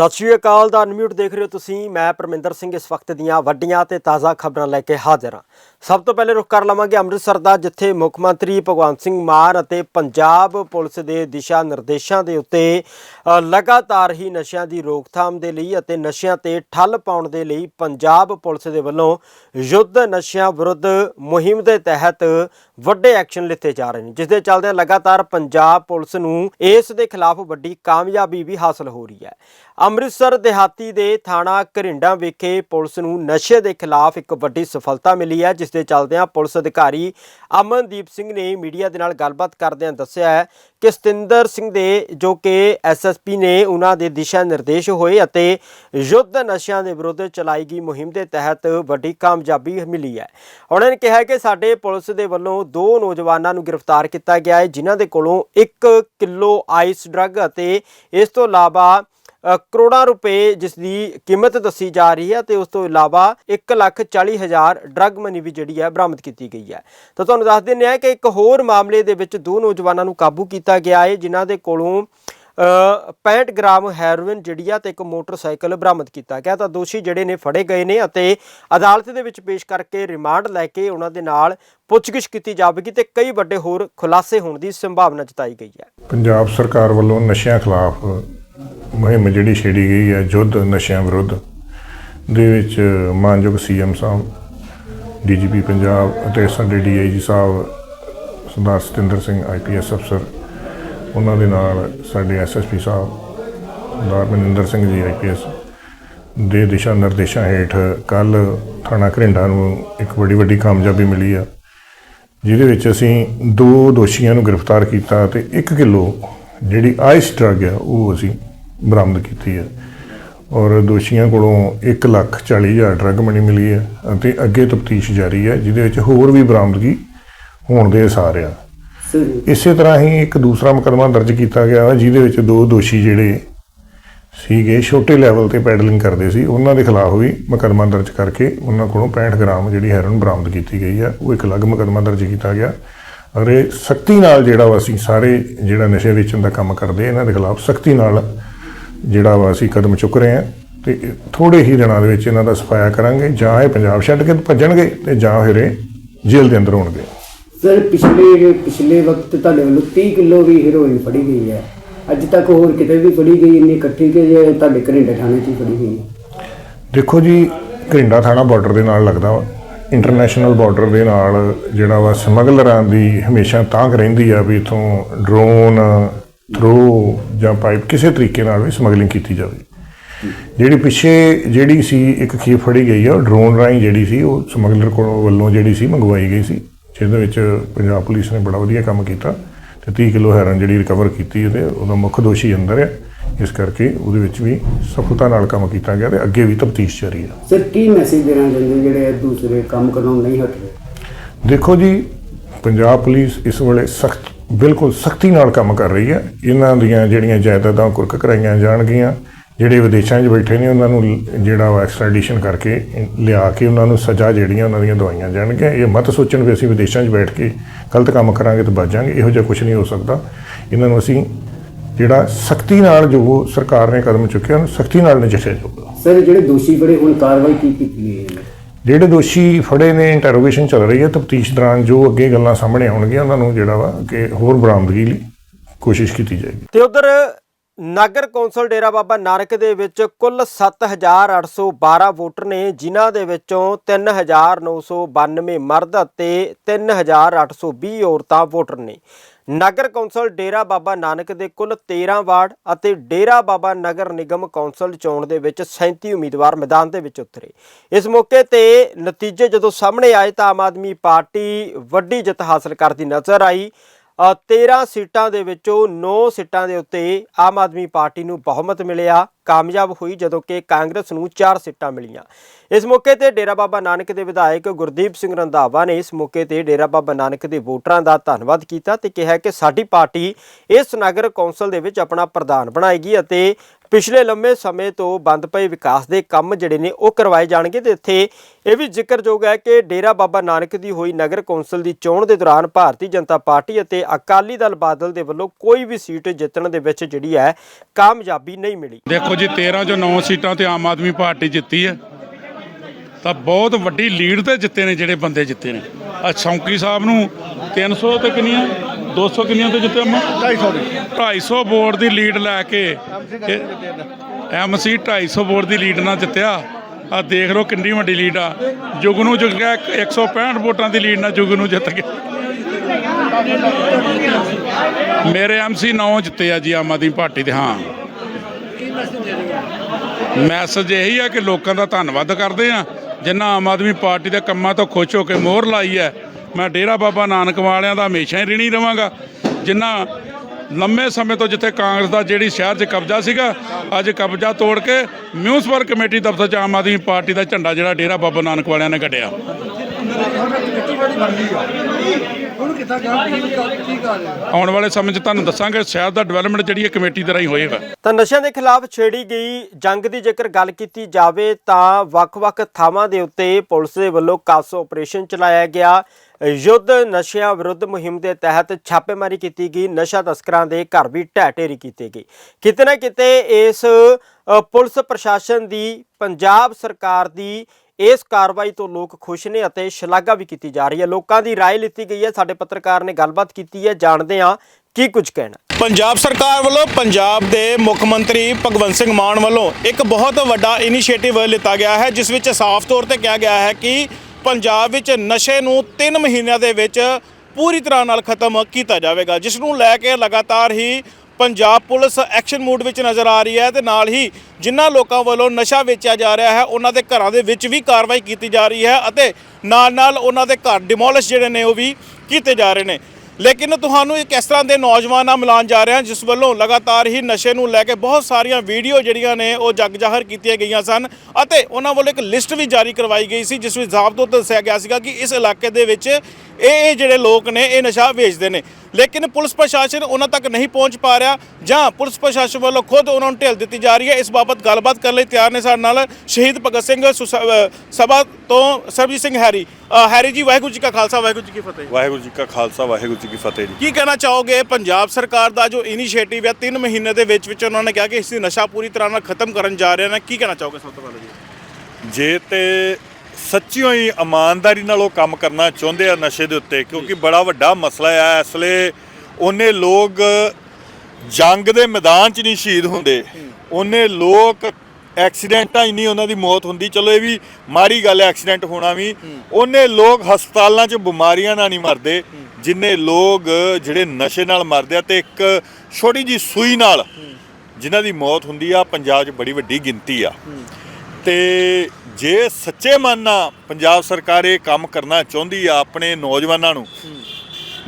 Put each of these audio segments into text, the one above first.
ਸਤਿ ਸ਼੍ਰੀ ਅਕਾਲ ਦਾ ਅਨਮਿਊਟ ਦੇਖ ਰਹੇ ਹੋ ਤੁਸੀਂ। ਮੈਂ ਪਰਮਿੰਦਰ ਸਿੰਘ ਇਸ ਵਕਤ ਦੀਆਂ ਵੱਡੀਆਂ ਤੇ ਤਾਜ਼ਾ ਖਬਰਾਂ ਲੈ ਕੇ ਹਾਜ਼ਰ ਹਾਂ। ਸਭ ਤੋਂ ਪਹਿਲੇ ਰੁਕ ਕਰ ਲਵਾਂਗੇ ਅੰਮ੍ਰਿਤਸਰ ਦਾ, ਜਿੱਥੇ ਮੁੱਖ ਮੰਤਰੀ ਭਗਵੰਤ ਸਿੰਘ ਮਾਨ ਅਤੇ ਪੰਜਾਬ ਪੁਲਿਸ ਦੇ ਦਿਸ਼ਾ ਨਿਰਦੇਸ਼ਾਂ ਦੇ ਉੱਤੇ ਲਗਾਤਾਰ ਹੀ ਨਸ਼ਿਆਂ ਦੀ ਰੋਕਥਾਮ ਦੇ ਲਈ ਅਤੇ ਨਸ਼ਿਆਂ ਤੇ ਠੱਲ ਪਾਉਣ ਦੇ ਲਈ ਪੰਜਾਬ ਪੁਲਿਸ ਦੇ ਵੱਲੋਂ ਯੁੱਧ ਨਸ਼ਿਆਂ ਵਿਰੁੱਧ ਮੁਹਿੰਮ ਦੇ ਤਹਿਤ ਵੱਡੇ ਐਕਸ਼ਨ ਲਿੱਤੇ ਜਾ ਰਹੇ ਨੇ, ਜਿਸ ਦੇ ਚੱਲਦਿਆਂ ਲਗਾਤਾਰ ਪੰਜਾਬ ਪੁਲਿਸ ਨੂੰ ਇਸ ਦੇ ਖਿਲਾਫ ਵੱਡੀ ਕਾਮਯਾਬੀ ਵੀ ਹਾਸਲ ਹੋ ਰਹੀ ਹੈ। ਅੰਮ੍ਰਿਤਸਰ ਦਿਹਾਤੀ ਦੇ ਥਾਣਾ ਘਰਿੰਡਾ ਵਿਖੇ ਪੁਲਿਸ ਨੂੰ ਨਸ਼ੇ ਦੇ ਖਿਲਾਫ ਇੱਕ ਵੱਡੀ ਸਫਲਤਾ ਮਿਲੀ ਹੈ, ਜਿਸ ਦੇ ਚੱਲਦਿਆਂ ਪੁਲਿਸ ਅਧਿਕਾਰੀ ਅਮਨਦੀਪ ਸਿੰਘ ਨੇ ਮੀਡੀਆ ਦੇ ਨਾਲ ਗੱਲਬਾਤ ਕਰਦਿਆਂ ਦੱਸਿਆ ਹੈ ਕਿ ਸਤਿੰਦਰ ਸਿੰਘ ਦੇ, ਜੋ ਕਿ ਐਸਐਸਪੀ ਨੇ ਉਹਨਾਂ ਦੇ ਦਿਸ਼ਾ ਨਿਰਦੇਸ਼ ਹੋਏ ਅਤੇ ਯੁੱਧ ਨਸ਼ਿਆਂ ਦੇ ਵਿਰੁੱਧ ਚਲਾਈ ਗਈ ਮੁਹਿੰਮ ਦੇ ਤਹਿਤ ਵੱਡੀ ਕਾਮਯਾਬੀ ਮਿਲੀ ਹੈ। ਉਹਨਾਂ ਨੇ ਕਿਹਾ ਕਿ ਸਾਡੇ ਪੁਲਿਸ ਦੇ ਵੱਲੋਂ ਦੋ ਨੌਜਵਾਨਾਂ ਨੂੰ ਗ੍ਰਿਫਤਾਰ ਕੀਤਾ ਗਿਆ ਹੈ, ਜਿਨ੍ਹਾਂ ਦੇ ਕੋਲੋਂ 1 ਕਿਲੋ ਆਈਸ ਡਰੱਗ ਅਤੇ ਇਸ ਤੋਂ ਇਲਾਵਾ ਕਰੋੜਾਂ ਰੁਪਏ ਜਿਸ ਦੀ ਕੀਮਤ ਦੱਸੀ ਜਾ ਰਹੀ ਹੈ ਤੇ ਉਸ ਤੋਂ ਇਲਾਵਾ 140000 ਡਰੱਗ ਮਨੀ ਵੀ ਜਿਹੜੀ ਹੈ ਬਰਾਮਦ ਕੀਤੀ ਗਈ ਹੈ। ਤਾਂ ਤੁਹਾਨੂੰ ਦੱਸ ਦਿੰਦੇ ਹਾਂ ਕਿ ਇੱਕ ਹੋਰ ਮਾਮਲੇ ਦੇ ਵਿੱਚ ਦੋ ਨੌਜਵਾਨਾਂ ਨੂੰ ਕਾਬੂ ਕੀਤਾ ਗਿਆ ਹੈ, ਜਿਨ੍ਹਾਂ ਦੇ ਕੋਲੋਂ 65 ਗ੍ਰਾਮ ਹੈਰੋਇਨ ਜਿਹੜੀ ਆ ਤੇ ਇੱਕ ਮੋਟਰਸਾਈਕਲ ਬਰਾਮਦ ਕੀਤਾ ਗਿਆ। ਤਾਂ ਦੋਸ਼ੀ ਜਿਹੜੇ ਨੇ ਫੜੇ ਗਏ ਨੇ ਅਤੇ ਅਦਾਲਤ ਦੇ ਵਿੱਚ ਪੇਸ਼ ਕਰਕੇ ਰਿਮਾਂਡ ਲੈ ਕੇ ਉਹਨਾਂ ਦੇ ਨਾਲ ਪੁੱਛਗਿੱਛ ਕੀਤੀ ਜਾਵੇਗੀ ਤੇ ਕਈ ਵੱਡੇ ਹੋਰ ਖੁਲਾਸੇ ਹੋਣ ਦੀ ਸੰਭਾਵਨਾ ਜਤਾਈ ਗਈ ਹੈ। ਪੰਜਾਬ ਸਰਕਾਰ ਵੱਲੋਂ ਨਸ਼ਿਆਂ ਖਿਲਾਫ ਮੁਹਿੰਮ ਜਿਹੜੀ ਛੇੜੀ ਗਈ ਹੈ ਯੁੱਧ ਨਸ਼ਿਆਂ ਵਿਰੁੱਧ, ਦੇ ਵਿੱਚ ਮਾਨਯੋਗ ਸੀਐਮ ਸਾਹਿਬ, ਡੀਜੀਪੀ ਪੰਜਾਬ ਅਤੇ ਸਾਡੇ ਡੀਆਈਜੀ ਸਾਹਿਬ ਸਰਦਾਰ ਸਤਿੰਦਰ ਸਿੰਘ ਆਈਪੀਐਸ ਅਫਸਰ, ਉਹਨਾਂ ਦੇ ਨਾਲ ਸਾਡੇ ਐਸਐਸਪੀ ਸਾਹਿਬ, ਸਰਦਾਰ ਮਨਿੰਦਰ ਸਿੰਘ ਜੀ ਆਈਪੀਐਸ ਦੇ ਦਿਸ਼ਾ ਨਿਰਦੇਸ਼ਾਂ ਹੇਠ ਕੱਲ ਥਾਣਾ ਘਰਿੰਡਾ ਨੂੰ ਇੱਕ ਬੜੀ ਵੱਡੀ ਕਾਮਯਾਬੀ ਮਿਲੀ ਆ, ਜਿਹਦੇ ਵਿੱਚ ਅਸੀਂ ਦੋ ਦੋਸ਼ੀਆਂ ਨੂੰ ਗ੍ਰਿਫਤਾਰ ਕੀਤਾ ਤੇ 1 ਕਿਲੋ ਜਿਹੜੀ ਆਈਸ ਡਰੱਗ ਆ, ਉਹ ਅਸੀਂ ਬਰਾਮਦ ਕੀਤੀ ਹੈ। ਔਰ ਦੋਸ਼ੀਆਂ ਕੋਲੋਂ 1 ਲੱਖ 40 ਹਜ਼ਾਰ ਡਰੱਗ ਮਨੀ ਮਿਲੀ ਹੈ ਅਤੇ ਅੱਗੇ ਤਫਤੀਸ਼ ਜਾਰੀ ਹੈ ਜਿਹਦੇ ਵਿੱਚ ਹੋਰ ਵੀ ਬਰਾਮਦਗੀ ਹੋਣ ਦੇ ਆਸਾਰ ਆ ਇਸੇ ਤਰ੍ਹਾਂ ਹੀ ਇੱਕ ਦੂਸਰਾ ਮੁਕੱਦਮਾ ਦਰਜ ਕੀਤਾ ਗਿਆ ਜਿਹਦੇ ਵਿੱਚ ਦੋ ਦੋਸ਼ੀ ਜਿਹੜੇ ਸੀਗੇ ਛੋਟੇ ਲੈਵਲ ਤੇ ਪੈਡਲਿੰਗ ਕਰਦੇ ਸੀ ਉਹਨਾਂ ਦੇ ਖਿਲਾਫ ਵੀ ਮੁਕੱਦਮਾ ਦਰਜ ਕਰਕੇ ਉਹਨਾਂ ਕੋਲੋਂ 65 ਗ੍ਰਾਮ ਜਿਹੜੀ ਹੈਰੋਇਨ ਬਰਾਮਦ ਕੀਤੀ ਗਈ ਆ ਉਹ ਇੱਕ ਅਲੱਗ ਮੁਕੱਦਮਾ ਦਰਜ ਕੀਤਾ ਗਿਆ। ਇਹ ਸਖਤੀ ਨਾਲ ਜਿਹੜਾ ਅਸੀਂ ਸਾਰੇ ਜਿਹੜਾ ਨਸ਼ੇ ਵੇਚਣ ਦਾ ਕੰਮ ਕਰਦੇ ਇਹਨਾਂ ਦੇ ਖਿਲਾਫ ਸਖਤੀ ਨਾਲ ਜਿਹੜਾ ਵਾ ਅਸੀਂ ਕਦਮ ਚੁੱਕ ਰਹੇ ਹਾਂ ਤੇ ਥੋੜੇ ਹੀ ਦਿਨਾਂ ਦੇ ਵਿੱਚ ਇਹਨਾਂ ਦਾ ਸਫਾਇਆ ਕਰਾਂਗੇ ਜਾਂ ਇਹ ਪੰਜਾਬ ਛੱਡ ਕੇ ਭੱਜਣਗੇ ਤੇ ਜਾਂ ਫਿਰ ਇਹ ਜੇਲ੍ਹ ਦੇ ਅੰਦਰ ਹੋਣਗੇ। ਸਰ ਪਿਛਲੇ ਪਿਛਲੇ ਵਕਤ ਤੁਹਾਡੇ ਵੱਲੋਂ 30 ਕਿਲੋ ਵੀ ਹੈਰੋਇਨ ਫੜੀ ਗਈ ਹੈ। ਅੱਜ ਤੱਕ ਹੋਰ ਕਿਤੇ ਵੀ ਫੜੀ ਗਈ ਇੰਨੀ ਇਕੱਠੀ ਕਿ ਜੇ ਤੁਹਾਡੇ ਘਰਿੰਡੇ ਥਾਣੇ 'ਚ ਹੀ ਫੜੀ ਗਈ ਦੇਖੋ ਜੀ ਘਰਿੰਡਾ ਥਾਣਾ ਬਾਰਡਰ ਦੇ ਨਾਲ ਲੱਗਦਾ ਵਾ। ਇੰਟਰਨੈਸ਼ਨਲ ਬਾਰਡਰ ਦੇ ਨਾਲ ਜਿਹੜਾ ਵਾ ਸਮਗਲਰਾਂ ਦੀ ਹਮੇਸ਼ਾ ਤਾਂਘ ਰਹਿੰਦੀ ਆ ਵੀ ਇਥੋਂ ਡਰੋਨ ਥਰੋ ਜਾਂ ਪਾਈਪ ਕਿਸੇ ਤਰੀਕੇ ਨਾਲ ਵੀ ਸਮਗਲਿੰਗ ਕੀਤੀ ਜਾਵੇ। ਜਿਹੜੀ ਪਿੱਛੇ ਜਿਹੜੀ ਸੀ ਇੱਕ ਖੀਰ ਫੜੀ ਗਈ ਆ ਉਹ ਡਰੋਨ ਰਾਹੀਂ ਜਿਹੜੀ ਸੀ ਉਹ ਸਮਗਲਰ ਕੋਲੋਂ ਵੱਲੋਂ ਜਿਹੜੀ ਸੀ ਮੰਗਵਾਈ ਗਈ ਸੀ ਜਿਹਦੇ ਵਿੱਚ ਪੰਜਾਬ ਪੁਲਿਸ ਨੇ ਬੜਾ ਵਧੀਆ ਕੰਮ ਕੀਤਾ ਤੇ 30 ਕਿਲੋ ਹੈਰਨ ਜਿਹੜੀ ਰਿਕਵਰ ਕੀਤੀ ਤੇ ਉਹਦਾ ਮੁੱਖ ਦੋਸ਼ੀ ਅੰਦਰ ਹੈ ਇਸ ਕਰਕੇ ਉਹਦੇ ਵਿੱਚ ਵੀ ਸਫਲਤਾ ਨਾਲ ਕੰਮ ਕੀਤਾ ਗਿਆ ਤੇ ਅੱਗੇ ਵੀ ਤਫਤੀਸ਼ ਜਾਰੀ ਹੈ ਸਰ ਕੀ ਮੈਸੇਜ ਦੇਣਾ ਚਾਹੁੰਦੇ ਜਿਹੜੇ ਦੂਸਰੇ ਕੰਮ ਕਰਨੋਂ ਨਹੀਂ ਹਟ? ਰਹੇ ਦੇਖੋ ਜੀ ਪੰਜਾਬ ਪੁਲਿਸ ਇਸ ਵੇਲੇ ਸਖਤ ਬਿਲਕੁਲ ਸਖਤੀ ਨਾਲ ਕੰਮ ਕਰ ਰਹੀ ਹੈ। ਇਹਨਾਂ ਦੀਆਂ ਜਿਹੜੀਆਂ ਜਾਇਦਾਦਾਂ ਕੁਰਕ ਕਰਾਈਆਂ ਜਾਣਗੀਆਂ। ਜਿਹੜੇ ਵਿਦੇਸ਼ਾਂ 'ਚ ਬੈਠੇ ਨੇ, ਉਹਨਾਂ ਨੂੰ ਲ- ਜਿਹੜਾ ਵਾ ਐਕਸਟ੍ਰੈਡੀਸ਼ਨ ਕਰਕੇ ਲਿਆ ਕੇ ਉਹਨਾਂ ਨੂੰ ਸਜ਼ਾ ਜਿਹੜੀਆਂ ਉਹਨਾਂ ਦੀਆਂ ਦਵਾਈਆਂ ਜਾਣਗੀਆਂ। ਇਹ ਮਤ ਸੋਚਣ ਵੀ ਅਸੀਂ ਵਿਦੇਸ਼ਾਂ 'ਚ ਬੈਠ ਕੇ ਗਲਤ ਕੰਮ ਕਰਾਂਗੇ ਤਾਂ ਬਚ ਜਾਾਂਗੇ ਇਹੋ ਜਿਹਾ ਕੁਝ ਨਹੀਂ ਹੋ ਸਕਦਾ। ਇਹਨਾਂ ਨੂੰ ਅਸੀਂ ਜਿਹੜਾ ਸਖਤੀ ਨਾਲ ਜੋ ਸਰਕਾਰ ਨੇ ਕਦਮ ਚੁੱਕਿਆ ਉਹਨੂੰ ਸਖਤੀ ਨਾਲ ਨਜਿੱਠਿਆ ਜਾਊਗਾ। ਸਰ, ਜਿਹੜੇ ਦੋਸ਼ੀ ਬੜੇ ਹੁਣ ਕਾਰਵਾਈ ਕੀ ਕੀਤੀ ਗਈ ਹੈ? ਜਿਹੜੇ ਦੋਸ਼ੀ ਫੜੇ ਨੇ ਇੰਟਰੋਗੇਸ਼ਨ ਚੱਲ ਰਹੀ ਹੈ ਤਫਤੀਸ਼ ਦੌਰਾਨ, ਜੋ ਅੱਗੇ ਗੱਲਾਂ ਸਾਹਮਣੇ ਆਉਣਗੀਆਂ, ਉਹਨਾਂ ਨੂੰ ਜਿਹੜਾ ਵਾ ਕਿ ਹੋਰ ਬਰਾਮਦਗੀ ਲਈ ਕੋਸ਼ਿਸ਼ ਕੀਤੀ ਜਾਏਗੀ। ਤੇ ਉਧਰ ਨਗਰ ਕੌਂਸਲ ਡੇਰਾ ਬਾਬਾ ਨਾਨਕ ਦੇ ਵਿੱਚ ਕੁੱਲ 7812 ਵੋਟਰ ਨੇ, ਜਿਨ੍ਹਾਂ ਦੇ ਵਿੱਚੋਂ 3992 ਮਰਦ ਅਤੇ 3820 ਔਰਤਾਂ ਵੋਟਰ ਨੇ। ਨਗਰ ਕੌਂਸਲ ਡੇਰਾ ਬਾਬਾ ਨਾਨਕ ਦੇ ਕੁੱਲ 13 ਵਾਰਡ ਅਤੇ ਡੇਰਾ ਬਾਬਾ ਨਗਰ ਨਿਗਮ ਕੌਂਸਲ ਚੋਣ ਦੇ ਵਿੱਚ 37 ਉਮੀਦਵਾਰ ਮੈਦਾਨ ਦੇ ਵਿੱਚ ਉਤਰੇ। ਇਸ ਮੌਕੇ ਤੇ ਨਤੀਜੇ ਜਦੋਂ ਸਾਹਮਣੇ ਆਏ ਤਾਂ ਆਮ ਆਦਮੀ ਪਾਰਟੀ ਵੱਡੀ ਜਿੱਤ ਹਾਸਲ ਕਰਦੀ ਨਜ਼ਰ ਆਈ। ਅ, 13 ਸੀਟਾਂ ਦੇ ਵਿੱਚੋਂ 9 ਸੀਟਾਂ ਦੇ ਉੱਤੇ ਆਮ ਆਦਮੀ ਪਾਰਟੀ ਨੂੰ ਬਹੁਮਤ ਮਿਲਿਆ। ਕਾਮਯਾਬ ਹੋਈ ਜਦੋਂ ਕਿ ਕਾਂਗਰਸ ਨੂੰ 4 ਸੀਟਾਂ ਮਿਲੀਆਂ। ਇਸ ਮੌਕੇ ਤੇ ਡੇਰਾ ਬਾਬਾ ਨਾਨਕ ਦੇ ਵਿਧਾਇਕ ਗੁਰਦੀਪ ਸਿੰਘ ਰੰਧਾਵਾ ਨੇ ਇਸ ਮੌਕੇ ਤੇ ਡੇਰਾ ਬਾਬਾ ਨਾਨਕ ਦੇ ਵੋਟਰਾਂ ਦਾ ਧੰਨਵਾਦ ਕੀਤਾ ਤੇ ਕਿਹਾ ਕਿ ਸਾਡੀ ਪਾਰਟੀ ਇਸ ਨਗਰ ਕੌਂਸਲ ਦੇ ਵਿੱਚ ਆਪਣਾ ਪ੍ਰਧਾਨ ਬਣਾਏਗੀ ਅਤੇ ਪਿਛਲੇ ਲੰਮੇ ਸਮੇਂ ਤੋਂ ਬੰਦ ਪਏ ਵਿਕਾਸ ਦੇ ਕੰਮ ਜਿਹੜੇ ਨੇ ਉਹ ਕਰਵਾਏ ਜਾਣਗੇ ਤੇ ਇੱਥੇ ਇਹ ਵੀ ਜ਼ਿਕਰਯੋਗ ਹੈ ਕਿ ਡੇਰਾ ਬਾਬਾ ਨਾਨਕ ਦੀ ਹੋਈ ਨਗਰ ਕੌਂਸਲ ਦੀ ਚੋਣ ਦੇ ਦੌਰਾਨ ਭਾਰਤੀ ਜਨਤਾ ਪਾਰਟੀ ਅਤੇ ਅਕਾਲੀ ਦਲ ਬਾਦਲ ਦੇ ਵੱਲੋਂ ਕੋਈ ਵੀ ਸੀਟ ਜਿੱਤਣ ਦੇ ਵਿੱਚ ਜਿਹੜੀ ਹੈ ਕਾਮਯਾਬੀ ਨਹੀਂ ਮਿਲੀ। ਦੇਖੋ ਜੀ 13 ਚੋਂ 9 ਸੀਟਾਂ ਤੇ ਆਮ ਆਦਮੀ ਪਾਰਟੀ ਜਿੱਤੀ ਹੈ। ਤਾਂ ਬਹੁਤ ਵੱਡੀ ਲੀਡ ਤੇ ਜਿੱਤੇ ਨੇ ਜਿਹੜੇ ਬੰਦੇ ਜਿੱਤੇ ਨੇ। ਆ ਸ਼ੌਂਕੀ ਸਾਹਿਬ ਨੂੰ 300 ਤੇ ਕਿੰਨੀਆਂ? 200 ਕਿੰਨੀਆਂ ਤੇ ਜਿੱਤੇ ਅੰਮਾ 250 250 ਵੋਟ ਦੀ ਲੀਡ ਲੈ ਕੇ ਐਮਸੀ 250 ਵੋਟ ਦੀ ਲੀਡ ਨਾਲ ਜਿੱਤਿਆ। ਆ ਦੇਖ ਲਓ ਕਿੰਨੀ ਵੱਡੀ ਲੀਡ ਆ। ਜੁਗਨੂ ਜਿੱਤ ਗਿਆ 165 ਵੋਟਾਂ ਦੀ ਲੀਡ ਨਾਲ ਜੁਗਨੂ ਜਿੱਤ ਗਿਆ। ਮੇਰੇ ਐਮਸੀ 9 ਜਿੱਤੇ ਆ ਜੀ ਆਮ ਆਦਮੀ ਪਾਰਟੀ ਦੇ ਹਾਂ। ਮੈਸੇਜ ਇਹੀ ਆ ਕਿ ਲੋਕਾਂ ਦਾ ਧੰਨਵਾਦ ਕਰਦੇ ਆ। ਜਿਨ੍ਹਾਂ ਆਮ ਆਦਮੀ ਪਾਰਟੀ ਦੇ ਕੰਮਾਂ ਤੋਂ ਖੁਸ਼ ਹੋ ਕੇ ਮੋਹਰ ਲਾਈ ਹੈ, ਮੈਂ ਡੇਰਾ ਬਾਬਾ ਨਾਨਕ ਵਾਲਿਆਂ ਦਾ ਹਮੇਸ਼ਾ ਹੀ ਰਿਣੀ ਰਵਾਂਗਾ। ਜਿਨ੍ਹਾਂ ਲੰਮੇ ਸਮੇਂ ਤੋਂ ਜਿੱਥੇ ਕਾਂਗਰਸ ਦਾ ਜਿਹੜੀ ਸ਼ਹਿਰ 'ਚ ਕਬਜ਼ਾ ਸੀਗਾ, ਅੱਜ ਕਬਜ਼ਾ ਤੋੜ ਕੇ ਮਿਊਨਿਸਪਲ ਕਮੇਟੀ ਦਫ਼ਤਰ 'ਚ ਆਮ ਆਦਮੀ ਪਾਰਟੀ ਦਾ ਝੰਡਾ ਜਿਹੜਾ ਡੇਰਾ ਬਾਬਾ ਨਾਨਕ ਵਾਲਿਆਂ ਨੇ ਕੱਢਿਆ। ਆਉਣ ਵਾਲੇ ਸਮੇਂ 'ਚ ਤੁਹਾਨੂੰ ਦੱਸਾਂਗੇ ਸ਼ਹਿਰ ਦਾ ਡਿਵੈਲਪਮੈਂਟ ਜਿਹੜੀ ਹੈ ਕਮੇਟੀ ਦੇ ਰਾਹੀਂ ਹੋਏਗਾ। ਤਾਂ ਨਸ਼ਿਆਂ ਦੇ ਖਿਲਾਫ ਛੇੜੀ ਗਈ ਜੰਗ ਦੀ ਜੇਕਰ ਗੱਲ ਕੀਤੀ ਜਾਵੇ ਤਾਂ ਵੱਖ-ਵੱਖ ਥਾਵਾਂ ਦੇ ਉੱਤੇ ਪੁਲਿਸ ਦੇ ਵੱਲੋਂ ਕਾਸ ਆਪਰੇਸ਼ਨ ਚਲਾਇਆ ਗਿਆ। ਯੁੱਧ ਨਸ਼ਿਆਂ ਵਿਰੁੱਧ ਮੁਹਿੰਮ ਦੇ ਤਹਿਤ ਛਾਪੇਮਾਰੀ ਕੀਤੀ ਗਈ। ਨਸ਼ਾ ਤਸਕਰਾਂ ਦੇ ਘਰ ਵੀ ਢਹਿ ਢੇਰੀ ਕੀਤੇ ਗਏ। ਕਿਤੇ ਨਾ ਕਿਤੇ ਇਸ ਪੁਲਿਸ ਪ੍ਰਸ਼ਾਸਨ ਦੀ ਪੰਜਾਬ ਸਰਕਾਰ ਦੀ ਇਸ ਕਾਰਵਾਈ ਤੋਂ ਲੋਕ ਖੁਸ਼ ਨੇ ਅਤੇ ਸ਼ਲਾਘਾ ਵੀ ਕੀਤੀ ਜਾ ਰਹੀ ਹੈ ਲੋਕਾਂ ਦੀ رائے ਲਿੱਤੀ ਗਈ ਹੈ ਸਾਡੇ ਪੱਤਰਕਾਰ ਨੇ ਗੱਲਬਾਤ ਕੀਤੀ ਹੈ ਜਾਣਦੇ ਹਾਂ ਕੀ ਕੁਝ ਕਹਿਣਾ ਪੰਜਾਬ ਸਰਕਾਰ ਵੱਲੋਂ ਪੰਜਾਬ ਦੇ ਮੁੱਖ ਮੰਤਰੀ ਭਗਵੰਤ ਸਿੰਘ ਮਾਨ ਵੱਲੋਂ ਇੱਕ ਬਹੁਤ ਵੱਡਾ ਇਨੀਸ਼ੀਏਟਿਵ ਲਿੱਤਾ ਗਿਆ ਹੈ ਜਿਸ ਵਿੱਚ ਸਾਫ਼ ਤੌਰ ਤੇ ਕਿਹਾ ਗਿਆ ਹੈ ਕਿ ਪੰਜਾਬ ਵਿੱਚ ਨਸ਼ੇ ਨੂੰ 3 ਮਹੀਨਿਆਂ ਦੇ ਵਿੱਚ ਪੂਰੀ ਤਰ੍ਹਾਂ ਨਾਲ ਖਤਮ ਕੀਤਾ ਜਾਵੇਗਾ ਜਿਸ ਨੂੰ ਲੈ ਕੇ ਲਗਾਤਾਰ ਹੀ ਪੰਜਾਬ ਪੁਲਿਸ ਐਕਸ਼ਨ ਮੋਡ ਵਿੱਚ ਨਜ਼ਰ ਆ ਰਹੀ ਹੈ ਤੇ ਨਾਲ ਹੀ ਜਿਨ੍ਹਾਂ ਲੋਕਾਂ ਵੱਲੋਂ ਨਸ਼ਾ ਵੇਚਿਆ ਜਾ ਰਿਹਾ ਹੈ, ਉਹਨਾਂ ਦੇ ਘਰਾਂ ਦੇ ਵਿੱਚ ਵੀ ਕਾਰਵਾਈ ਕੀਤੀ ਜਾ ਰਹੀ ਹੈ ਅਤੇ ਨਾਲ ਨਾਲ ਉਹਨਾਂ ਦੇ ਘਰ ਡਿਮੋਲਿਸ਼ ਜਿਹੜੇ ਨੇ ਉਹ ਵੀ ਕੀਤੇ ਜਾ ਰਹੇ ਨੇ। ਲੇਕਿਨ ਤੁਹਾਨੂੰ ਇੱਕ ਇਸ ਤਰ੍ਹਾਂ ਦੇ ਨੌਜਵਾਨ ਨਾਲ ਮਿਲਾਨ ਜਾ ਰਹੇ ਹਾਂ, ਜਿਸ ਵੱਲੋਂ ਲਗਾਤਾਰ ਹੀ ਨਸ਼ੇ ਨੂੰ ਲੈ ਕੇ ਬਹੁਤ ਸਾਰੀਆਂ ਵੀਡੀਓ ਜਿਹੜੀਆਂ ਨੇ ਉਹ ਜਗ ਜ਼ਾਹਰ ਕੀਤੀਆਂ ਗਈਆਂ ਸਨ ਅਤੇ ਉਹਨਾਂ ਵੱਲੋਂ ਇੱਕ ਲਿਸਟ ਵੀ ਜਾਰੀ ਕਰਵਾਈ ਗਈ ਸੀ, ਜਿਸ ਵਿੱਚ ਜ਼ਾਬਤ ਤੋਂ ਦੱਸਿਆ ਗਿਆ ਸੀਗਾ ਕਿ ਇਸ ਇਲਾਕੇ ਦੇ ਵਿੱਚ ਇਹ ਇਹ ਜਿਹੜੇ ਲੋਕ ਨੇ, ਇਹ ਨਸ਼ਾ ਵੇਚਦੇ ਨੇ। ਲੇਕਿਨ ਪੁਲਿਸ ਪ੍ਰਸ਼ਾਸਨ ਉਹਨਾਂ ਤੱਕ ਨਹੀਂ ਪਹੁੰਚ ਪਾ ਰਿਹਾ ਜਾਂ ਪੁਲਿਸ ਪ੍ਰਸ਼ਾਸਨ ਵੱਲੋਂ ਖੁਦ ਉਹਨਾਂ ਨੂੰ ਢਿੱਲ ਦਿੱਤੀ ਜਾ ਰਹੀ ਹੈ। ਇਸ ਬਾਬਤ ਗੱਲਬਾਤ ਕਰਨ ਲਈ ਤਿਆਰ ਨੇ ਸਾਡੇ ਨਾਲ ਸ਼ਹੀਦ ਭਗਤ ਸਿੰਘ ਸਭਾ ਤੋਂ ਸਰਬਜੀਤ ਸਿੰਘ ਹੈਰੀ। ਹੈਰੀ ਜੀ ਵਾਹਿਗੁਰੂ ਜੀ ਕਾ ਖਾਲਸਾ ਵਾਹਿਗੁਰੂ ਜੀ ਕੀ ਫਤਿਹ। ਵਾਹਿਗੁਰੂ ਜੀ ਕਾ ਖਾਲਸਾ ਵਾਹਿਗੁਰੂ ਜੀ ਕੀ ਫਤਿਹ ਜੀ। ਕੀ ਕਹਿਣਾ ਚਾਹੋਗੇ? ਪੰਜਾਬ ਸਰਕਾਰ ਦਾ ਜੋ ਇਨੀਸ਼ੀਏਟਿਵ ਹੈ 3 ਮਹੀਨੇ ਦੇ ਵਿੱਚ ਵਿੱਚ ਉਹਨਾਂ ਨੇ ਕਿਹਾ ਕਿ ਇਸ ਨਸ਼ਾ ਪੂਰੀ ਤਰ੍ਹਾਂ ਨਾਲ ਖਤਮ ਕਰਨ ਜਾ ਰਹੇ ਨੇ। ਕੀ ਕਹਿਣਾ ਚਾਹੋਗੇ ਸਭ ਤੋਂ ਪਹਿਲਾਂ ਜੀ? ਜੇ ਤੇ ਸੱਚੀਓ ਹੀ ਇਮਾਨਦਾਰੀ ਨਾਲ ਉਹ ਕੰਮ ਕਰਨਾ ਚਾਹੁੰਦੇ ਆ ਨਸ਼ੇ ਦੇ ਉੱਤੇ, ਕਿਉਂਕਿ ਬੜਾ ਵੱਡਾ ਮਸਲਾ ਆ। ਇਸ ਲਈ ਉਹਨੇ ਲੋਕ ਜੰਗ ਦੇ ਮੈਦਾਨ 'ਚ ਨਹੀਂ ਸ਼ਹੀਦ ਹੁੰਦੇ। ਉਹਨੇ ਲੋਕ ਐਕਸੀਡੈਂਟਾਂ 'ਚ ਨਹੀਂ ਉਹਨਾਂ ਦੀ ਮੌਤ ਹੁੰਦੀ। ਚਲੋ ਇਹ ਵੀ ਮਾੜੀ ਗੱਲ ਹੈ ਐਕਸੀਡੈਂਟ ਹੋਣਾ ਵੀ। ਉਹਨੇ ਲੋਕ ਹਸਪਤਾਲਾਂ 'ਚ ਬਿਮਾਰੀਆਂ ਨਾਲ ਨਹੀਂ ਮਰਦੇ, ਜਿੰਨੇ ਲੋਕ ਜਿਹੜੇ ਨਸ਼ੇ ਨਾਲ ਮਰਦੇ ਆ ਤੇ ਇੱਕ ਛੋਟੀ ਜੀ ਸੂਈ ਨਾਲ ਜਿਨ੍ਹਾਂ ਦੀ ਮੌਤ ਹੁੰਦੀ ਆ, ਪੰਜਾਬ 'ਚ ਬੜੀ ਵੱਡੀ ਗਿਣਤੀ ਆ। ਤੇ ਜੇ ਸੱਚੇ ਮਨ ਨਾਲ ਪੰਜਾਬ ਸਰਕਾਰ ਇਹ ਕੰਮ ਕਰਨਾ ਚਾਹੁੰਦੀ ਆ ਆਪਣੇ ਨੌਜਵਾਨਾਂ ਨੂੰ,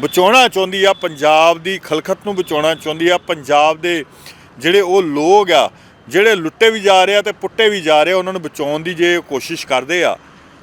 ਬਚਾਉਣਾ ਚਾਹੁੰਦੀ ਆ, ਪੰਜਾਬ ਦੀ ਖਲਖਤ ਨੂੰ ਬਚਾਉਣਾ ਚਾਹੁੰਦੀ ਆ, ਪੰਜਾਬ ਦੇ ਜਿਹੜੇ ਉਹ ਲੋਕ ਆ, ਜਿਹੜੇ ਲੁੱਟੇ ਵੀ ਜਾ ਰਹੇ ਆ ਤੇ ਪੁੱਟੇ ਵੀ ਜਾ ਰਹੇ ਆ, ਉਹਨਾਂ ਨੂੰ ਬਚਾਉਣ ਦੀ ਜੇ ਕੋਸ਼ਿਸ਼ ਕਰਦੇ ਆ,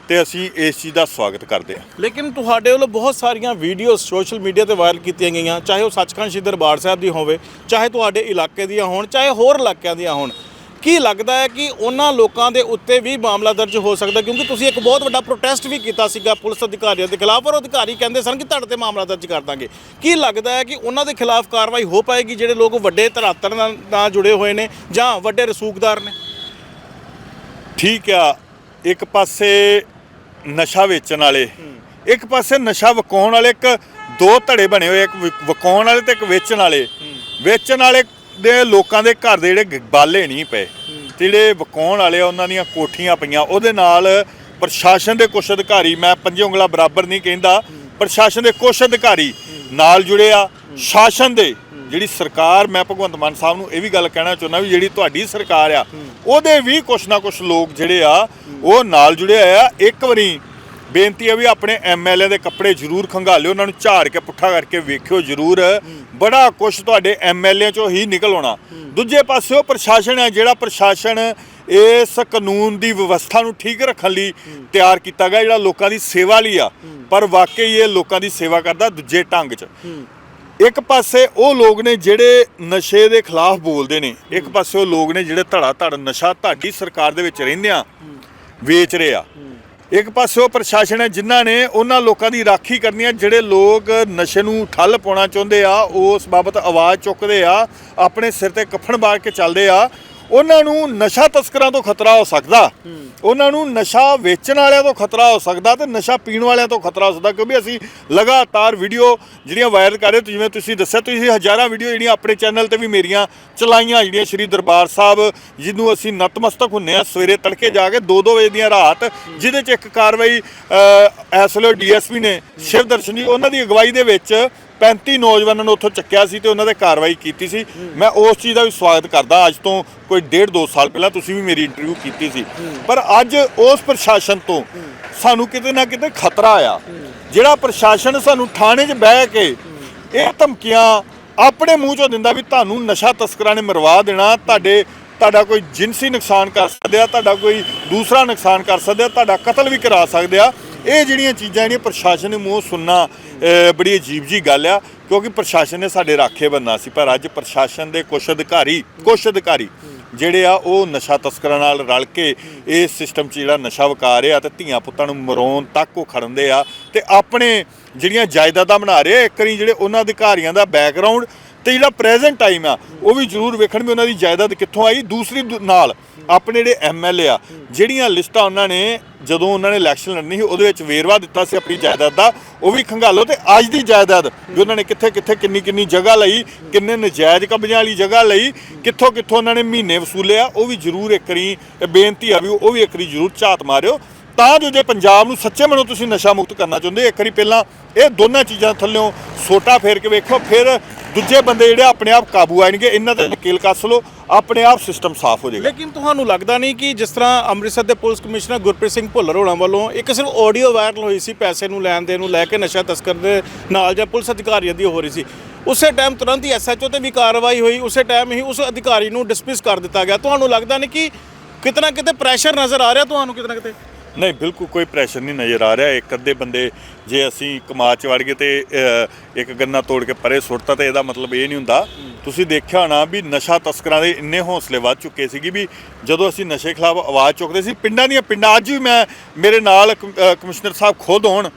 ਤੇ ਅਸੀਂ ਇਸ ਚੀਜ਼ ਦਾ ਸਵਾਗਤ ਕਰਦੇ ਹਾਂ ਲੇਕਿਨ ਤੁਹਾਡੇ ਵੱਲੋਂ ਬਹੁਤ ਸਾਰੀਆਂ ਵੀਡੀਓਜ਼ ਸੋਸ਼ਲ ਮੀਡੀਆ ਤੇ ਵਾਇਰਲ ਕੀਤੀਆਂ ਗਈਆਂ, ਚਾਹੇ ਉਹ ਸੱਚਖੰਡ ਸ਼੍ਰੀ ਦਰਬਾਰ ਸਾਹਿਬ ਦੀ ਹੋਵੇ, ਚਾਹੇ ਤੁਹਾਡੇ ਇਲਾਕੇ ਦੀਆਂ ਹੋਣ, ਚਾਹੇ ਹੋਰ ਇਲਾਕਿਆਂ ਦੀਆਂ ਹੋਣ। ਕੀ ਲੱਗਦਾ ਹੈ ਕਿ ਉਹਨਾਂ ਲੋਕਾਂ ਦੇ ਉੱਤੇ ਵੀ ਮਾਮਲਾ ਦਰਜ ਹੋ ਸਕਦਾ ਕਿਉਂਕਿ ਤੁਸੀਂ ਇੱਕ ਬਹੁਤ ਵੱਡਾ ਪ੍ਰੋਟੈਸਟ ਵੀ ਕੀਤਾ ਸੀਗਾ ਪੁਲਿਸ ਅਧਿਕਾਰੀਆਂ ਦੇ ਖਿਲਾਫ ਔਰ ਅਧਿਕਾਰੀ ਕਹਿੰਦੇ ਸਨ ਕਿ ਤੁਹਾਡੇ ਤੇ ਮਾਮਲਾ ਦਰਜ ਕਰ ਦਾਂਗੇ। ਕੀ ਲੱਗਦਾ ਹੈ ਕਿ ਉਹਨਾਂ ਦੇ ਖਿਲਾਫ ਕਾਰਵਾਈ ਹੋ ਪਾਏਗੀ ਜਿਹੜੇ ਲੋਕ ਵੱਡੇ ਧਰਾਤਰ ਨਾਲ ਜੁੜੇ ਹੋਏ ਨੇ ਜਾਂ ਵੱਡੇ ਰਸੂਖਦਾਰ ਨੇ? ਠੀਕ ਆ ਇੱਕ ਪਾਸੇ ਨਸ਼ਾ ਵੇਚਣ ਵਾਲੇ ਇੱਕ ਪਾਸੇ ਨਸ਼ਾ ਵਕਾਉਣ ਵਾਲੇ ਇੱਕ ਦੋ ਧੜੇ ਬਣੇ ਹੋਏ ਇੱਕ ਵਕਾਉਣ ਵਾਲੇ ਤੇ ਇੱਕ ਵੇਚਣ ਵਾਲੇ। ਵੇਚਣ ਵਾਲੇ ਦੇ ਲੋਕਾਂ ਦੇ ਘਰ ਦੇ ਜਿਹੜੇ ਬਾਲੇ ਨਹੀਂ ਪਏ। ਜਿਹੜੇ ਵਕਾਉਣ ਵਾਲੇ ਆ ਉਹਨਾਂ ਦੀਆਂ ਕੋਠੀਆਂ ਪਈਆਂ। ਉਹਦੇ ਨਾਲ ਪ੍ਰਸ਼ਾਸਨ ਦੇ ਕੁਝ ਅਧਿਕਾਰੀ ਮੈਂ ਪੰਜੇ ਉਂਗਲਾਂ ਬਰਾਬਰ ਨਹੀਂ ਕਹਿੰਦਾ ਪ੍ਰਸ਼ਾਸਨ ਦੇ ਕੁਝ ਅਧਿਕਾਰੀ ਨਾਲ ਜੁੜੇ ਆ। ਸ਼ਾਸਨ ਦੇ ਜਿਹੜੀ ਸਰਕਾਰ ਮੈਂ ਭਗਵੰਤ ਮਾਨ ਸਾਹਿਬ ਨੂੰ ਇਹ ਵੀ ਗੱਲ ਕਹਿਣਾ ਚਾਹੁੰਦਾ ਵੀ ਜਿਹੜੀ ਤੁਹਾਡੀ ਸਰਕਾਰ ਆ ਉਹਦੇ ਵੀ ਕੁਛ ਨਾ ਕੁਛ ਲੋਕ ਜਿਹੜੇ ਆ ਉਹ ਨਾਲ ਜੁੜੇ ਆ। ਇੱਕ ਵਾਰੀ ਬੇਨਤੀ ਹੈ ਵੀ ਆਪਣੇ ਐਮਐਲਏ ਦੇ ਕੱਪੜੇ ਜ਼ਰੂਰ ਖੰਗਾਲਿਓ, ਉਹਨਾਂ ਨੂੰ ਝਾੜ ਕੇ, ਪੁੱਠਾ ਕਰਕੇ ਵੇਖਿਓ ਜ਼ਰੂਰ। ਬੜਾ ਕੁਛ ਤੁਹਾਡੇ ਐਮਐਲਏ ਚੋਂ ਹੀ ਨਿਕਲ ਆਉਣਾ। ਦੂਜੇ ਪਾਸੇ ਉਹ ਪ੍ਰਸ਼ਾਸਨ ਹੈ, ਜਿਹੜਾ ਪ੍ਰਸ਼ਾਸਨ ਇਸ ਕਾਨੂੰਨ ਦੀ ਵਿਵਸਥਾ ਨੂੰ ਠੀਕ ਰੱਖਣ ਲਈ ਤਿਆਰ ਕੀਤਾ ਗਿਆ, ਜਿਹੜਾ ਲੋਕਾਂ ਦੀ ਸੇਵਾ ਲਈ ਆ। ਪਰ ਵਾਕਈ ਇਹ ਲੋਕਾਂ ਦੀ ਸੇਵਾ ਕਰਦਾ ਦੂਜੇ ਢੰਗ 'ਚ। ਇੱਕ ਪਾਸੇ ਉਹ ਲੋਕ ਨੇ ਜਿਹੜੇ ਨਸ਼ੇ ਦੇ ਖਿਲਾਫ ਬੋਲਦੇ ਨੇ, ਇੱਕ ਪਾਸੇ ਉਹ ਲੋਕ ਨੇ ਜਿਹੜੇ ਧੜਾ ਧੜ ਨਸ਼ਾ ਤੁਹਾਡੀ ਸਰਕਾਰ ਦੇ ਵਿੱਚ ਰਹਿੰਦਿਆਂ ਵੇਚ ਰਹੇ ਆ। ਇੱਕ ਪਾਸੇ ਉਹ ਪ੍ਰਸ਼ਾਸਨ ਹੈ, ਜਿਨ੍ਹਾਂ ਨੇ ਉਹਨਾਂ ਲੋਕਾਂ ਦੀ ਰਾਖੀ ਕਰਨੀ ਆ ਜਿਹੜੇ ਲੋਕ ਨਸ਼ੇ ਨੂੰ ਠੱਲ ਪਾਉਣਾ ਚਾਹੁੰਦੇ ਆ ਉਸ ਬਾਬਤ ਆਵਾਜ਼ ਚੁੱਕਦੇ ਆ, ਆਪਣੇ ਸਿਰ ਤੇ ਕਫਨ ਬਾਗ ਕੇ ਚੱਲਦੇ ਆ। ਉਹਨਾਂ ਨੂੰ ਨਸ਼ਾ ਤਸਕਰਾਂ ਤੋਂ ਖਤਰਾ ਹੋ ਸਕਦਾ। ਉਹਨਾਂ ਨੂੰ ਨਸ਼ਾ ਵੇਚਣ ਵਾਲਿਆਂ ਤੋਂ ਖਤਰਾ ਹੋ ਸਕਦਾ ਤੇ ਨਸ਼ਾ ਪੀਣ ਵਾਲਿਆਂ ਤੋਂ ਖਤਰਾ ਹੋ ਸਕਦਾ ਕਿਉਂਕਿ ਅਸੀਂ ਲਗਾਤਾਰ ਵੀਡੀਓ ਜਿਹੜੀਆਂ ਵਾਇਰਲ ਕਰ ਰਹੇ ਜਿਵੇਂ ਤੁਸੀਂ ਦੱਸਿਆ ਤੁਸੀਂ ਹਜ਼ਾਰਾਂ ਵੀਡੀਓ ਜਿਹੜੀਆਂ ਆਪਣੇ ਚੈਨਲ ਤੇ ਵੀ ਮੇਰੀਆਂ ਚਲਾਈਆਂ ਜਿਹੜੀਆਂ ਸ਼੍ਰੀ ਦਰਬਾਰ ਸਾਹਿਬ ਜਿਹਨੂੰ ਅਸੀਂ ਨਤਮਸਤਕ ਹੁੰਨੇ ਆ ਸਵੇਰੇ ਤੜਕੇ ਜਾ ਕੇ 2-2 ਵਜੇ ਦੀਆਂ ਰਾਤ ਜਿਹਦੇ ਚ ਇੱਕ ਕਾਰਵਾਈ ਅ, ਇਸ ਵੇਲੇ ਡੀਐਸਪੀ ਨੇ ਸ਼ਿਵ ਦਰਸ਼ਨ ਜੀ ਉਹਨਾਂ ਦੀ ਅਗਵਾਈ ਦੇ ਵਿੱਚ 35 ਨੌਜਵਾਨਾਂ ਨੂੰ ਉੱਥੋਂ ਚੱਕਿਆ ਸੀ ਤੇ ਉਹਨਾਂ ਤੇ ਕਾਰਵਾਈ ਕੀਤੀ ਸੀ। ਮੈਂ ਉਸ ਚੀਜ਼ ਦਾ ਵੀ ਸਵਾਗਤ ਕਰਦਾ, ਅੱਜ ਤੋਂ ਕੋਈ ਡੇਢ ਦੋ ਸਾਲ ਪਹਿਲਾਂ ਤੁਸੀਂ ਵੀ ਮੇਰੀ ਇੰਟਰਵਿਊ ਕੀਤੀ ਸੀ। ਪਰ ਅੱਜ ਉਸ ਪ੍ਰਸ਼ਾਸਨ ਤੋਂ ਸਾਨੂੰ ਕਿਤੇ ਨਾ ਕਿਤੇ ਖਤਰਾ ਆ। ਜਿਹੜਾ ਪ੍ਰਸ਼ਾਸਨ ਸਾਨੂੰ ਥਾਣੇ 'ਚ ਬਹਿ ਕੇ ਇਹ ਧਮਕੀਆਂ ਆਪਣੇ ਮੂੰਹ 'ਚੋਂ ਦਿੰਦਾ ਵੀ ਤੁਹਾਨੂੰ ਨਸ਼ਾ ਤਸਕਰਾਂ ਨੇ ਮਰਵਾ ਦੇਣਾ, ਤੁਹਾਡੇ, ਤੁਹਾਡਾ ਕੋਈ ਜਿਨਸੀ ਨੁਕਸਾਨ ਕਰ ਸਕਦੇ ਆ, ਤੁਹਾਡਾ ਕੋਈ ਦੂਸਰਾ ਨੁਕਸਾਨ ਕਰ ਸਕਦੇ ਆ, ਤੁਹਾਡਾ ਕਤਲ ਵੀ ਕਰਾ ਸਕਦੇ ਆ। ਇਹ ਜਿਹੜੀਆਂ ਚੀਜ਼ਾਂ ਜਿਹੜੀਆਂ ਪ੍ਰਸ਼ਾਸਨ ਦੇ ਮੂੰਹ ਸੁਣਨਾ ਬੜੀ ਅਜੀਬ ਜੀ ਗੱਲ ਆ, ਕਿਉਂਕਿ ਪ੍ਰਸ਼ਾਸਨ ਨੇ ਸਾਡੇ ਰਾਖੇ ਬੰਨਾ ਸੀ। ਪਰ ਅੱਜ ਪ੍ਰਸ਼ਾਸਨ ਦੇ ਕੁਝ ਅਧਿਕਾਰੀ ਕੁਝ ਅਧਿਕਾਰੀ ਜਿਹੜੇ ਆ, ਉਹ ਨਸ਼ਾ ਤਸਕਰਾਂ ਨਾਲ ਰਲ ਕੇ ਇਸ ਸਿਸਟਮ 'ਚ ਜਿਹੜਾ ਨਸ਼ਾ ਵਿਕਾ ਰਿਹਾ ਆ ਤੇ ਧੀਆਂ ਪੁੱਤਾਂ ਨੂੰ ਮਰੋਣ ਤੱਕ ਉਹ ਖੜਨਦੇ ਆ ਤੇ ਆਪਣੇ ਜਿਹੜੀਆਂ ਜਾਇਦਾਦਾਂ ਬਣਾ ਰਹੇ ਆ, ਇੱਕ ਜਿਹੜੇ ਉਹਨਾਂ ਅਧਿਕਾਰੀਆਂ ਦਾ ਬੈਕਗ੍ਰਾਉਂਡ ਤੇ ਜਿਹੜਾ ਪ੍ਰੈਜ਼ੈਂਟ ਟਾਈਮ ਆ, ਉਹ ਵੀ ਜ਼ਰੂਰ ਵੇਖਣ ਵੀ ਉਹਨਾਂ ਦੀ ਜਾਇਦਾਦ ਕਿੱਥੋਂ ਆਈ। ਦੂਸਰੀ ਦ- ਨਾਲ ਆਪਣੇ ਜਿਹੜੇ ਐਮਐਲਏ ਆ, ਜਿਹੜੀਆਂ ਲਿਸਟਾਂ ਉਹਨਾਂ ਨੇ ਜਦੋਂ ਉਹਨਾਂ ਨੇ ਇਲੈਕਸ਼ਨ ਲੜਨੀ ਸੀ, ਉਹਦੇ ਵਿੱਚ ਵੇਰਵਾ ਦਿੱਤਾ ਸੀ ਆਪਣੀ ਜਾਇਦਾਦ ਦਾ। ਉਹ ਵੀ ਖੰਗਾਲੋ ਤੇ ਅੱਜ ਦੀ ਜਾਇਦਾਦ ਵੀ ਉਹਨਾਂ ਨੇ ਕਿੱਥੇ ਕਿੱਥੇ ਕਿੰਨੀ ਕਿੰਨੀ ਜਗ੍ਹਾ ਲਈ, ਕਿੰਨੇ ਨਜਾਇਜ਼ ਕਬਜ਼ਿਆਂ ਵਾਲੀ ਜਗ੍ਹਾ ਲਈ, ਕਿੱਥੋਂ ਕਿੱਥੋਂ ਉਹਨਾਂ ਨੇ ਮਹੀਨੇ ਵਸੂਲੇ ਆ, ਉਹ ਵੀ ਜ਼ਰੂਰ ਇੱਕ ਵਾਰੀ ਬੇਨਤੀ ਆ ਵੀ ਉਹ ਵੀ ਇੱਕ ਵਾਰੀ ਜ਼ਰੂਰ ਝਾਤ ਮਾਰਿਓ। ਤਾਂ ਜੋ ਜੇ ਪੰਜਾਬ ਨੂੰ ਸੱਚੇ ਮਨੋਂ ਤੁਸੀਂ ਨਸ਼ਾ ਮੁਕਤ ਕਰਨਾ ਚਾਹੁੰਦੇ ਇੱਕ ਵਾਰੀ ਪਹਿਲਾਂ ਇਹ ਦੋਨਾਂ ਚੀਜ਼ਾਂ ਥੱਲਿਓਂ ਸੋਟਾ ਫੇਰ ਕੇ ਵੇਖੋ, ਫਿਰ ਦੂਜੇ ਬੰਦੇ ਜਿਹੜੇ ਆਪਣੇ ਆਪ ਕਾਬੂ ਆਣਗੇ, ਇਹਨਾਂ ਤੇ ਨਕੇਲ ਕੱਸ ਲਓ, ਆਪਣੇ ਆਪ ਸਿਸਟਮ ਸਾਫ਼ ਹੋ ਜਾਏਗਾ। ਲੇਕਿਨ ਤੁਹਾਨੂੰ ਲੱਗਦਾ ਨਹੀਂ ਕਿ ਜਿਸ ਤਰ੍ਹਾਂ ਅੰਮ੍ਰਿਤਸਰ ਦੇ ਪੁਲਿਸ ਕਮਿਸ਼ਨਰ ਗੁਰਪ੍ਰੀਤ ਸਿੰਘ ਭੁੱਲਰ ਹੋਣਾ ਵੱਲੋਂ ਇੱਕ ਸਿਰਫ ਆਡੀਓ ਵਾਇਰਲ ਹੋਈ ਸੀ, ਪੈਸੇ ਨੂੰ ਲੈਣ ਦੇਣ ਨੂੰ ਲੈ ਕੇ ਨਸ਼ਾ ਤਸਕਰ ਦੇ ਨਾਲ ਜਾਂ ਪੁਲਿਸ ਅਧਿਕਾਰੀਆਂ ਦੀ ਹੋ ਰਹੀ ਸੀ, ਉਸੇ ਟਾਈਮ ਤੁਰੰਤ ਹੀ ਐਸਐਚਓ ਤੇ ਵੀ ਕਾਰਵਾਈ ਹੋਈ, ਉਸੇ ਟਾਈਮ ਹੀ ਉਸ ਅਧਿਕਾਰੀ ਨੂੰ ਡਿਸਮਿਸ ਕਰ ਦਿੱਤਾ ਗਿਆ। ਤੁਹਾਨੂੰ ਲੱਗਦਾ ਨਹੀਂ ਕਿ ਕਿਤਨਾ ਕਿਤੇ ਪ੍ਰੈਸ਼ਰ ਨਜ਼ਰ ਆ ਰਿਹਾ ਤੁਹਾਨੂੰ ਕਿਤਨਾ ਕਿਤੇ? ਨਹੀਂ ਬਿਲਕੁਲ ਕੋਈ ਪ੍ਰੈਸ਼ਰ ਨਹੀਂ ਨਜ਼ਰ ਆ ਰਿਹਾ। ਇੱਕ ਅੱਧੇ ਬੰਦੇ ਜੇ ਅਸੀਂ ਕਮਾ ਚ ਵੜ ਗਏ ਤੇ ਅ, ਇੱਕ ਗੰਨਾ ਤੋੜ ਕੇ ਪਰੇ ਸੁੱਟਤਾ ਤੇ ਇਹਦਾ ਮਤਲਬ ਇਹ ਨਹੀਂ ਹੁੰਦਾ। ਤੁਸੀਂ ਦੇਖਿਆ ਹੋਣਾ ਵੀ ਨਸ਼ਾ ਤਸਕਰਾਂ ਦੇ ਇੰਨੇ ਹੌਸਲੇ ਵੱਧ ਚੁੱਕੇ ਸੀਗੇ ਵੀ ਜਦੋਂ ਅਸੀਂ ਨਸ਼ੇ ਖਿਲਾਫ ਆਵਾਜ਼ ਚੁੱਕਦੇ ਸੀ ਪਿੰਡਾਂ ਦੀਆਂ ਪਿੰਡਾਂ ਅੱਜ ਵੀ ਮੈਂ ਮੇਰੇ ਨਾਲ ਕਮ- ਅ, ਕਮਿਸ਼ਨਰ ਸਾਹਿਬ ਖੁਦ ਹੋਣ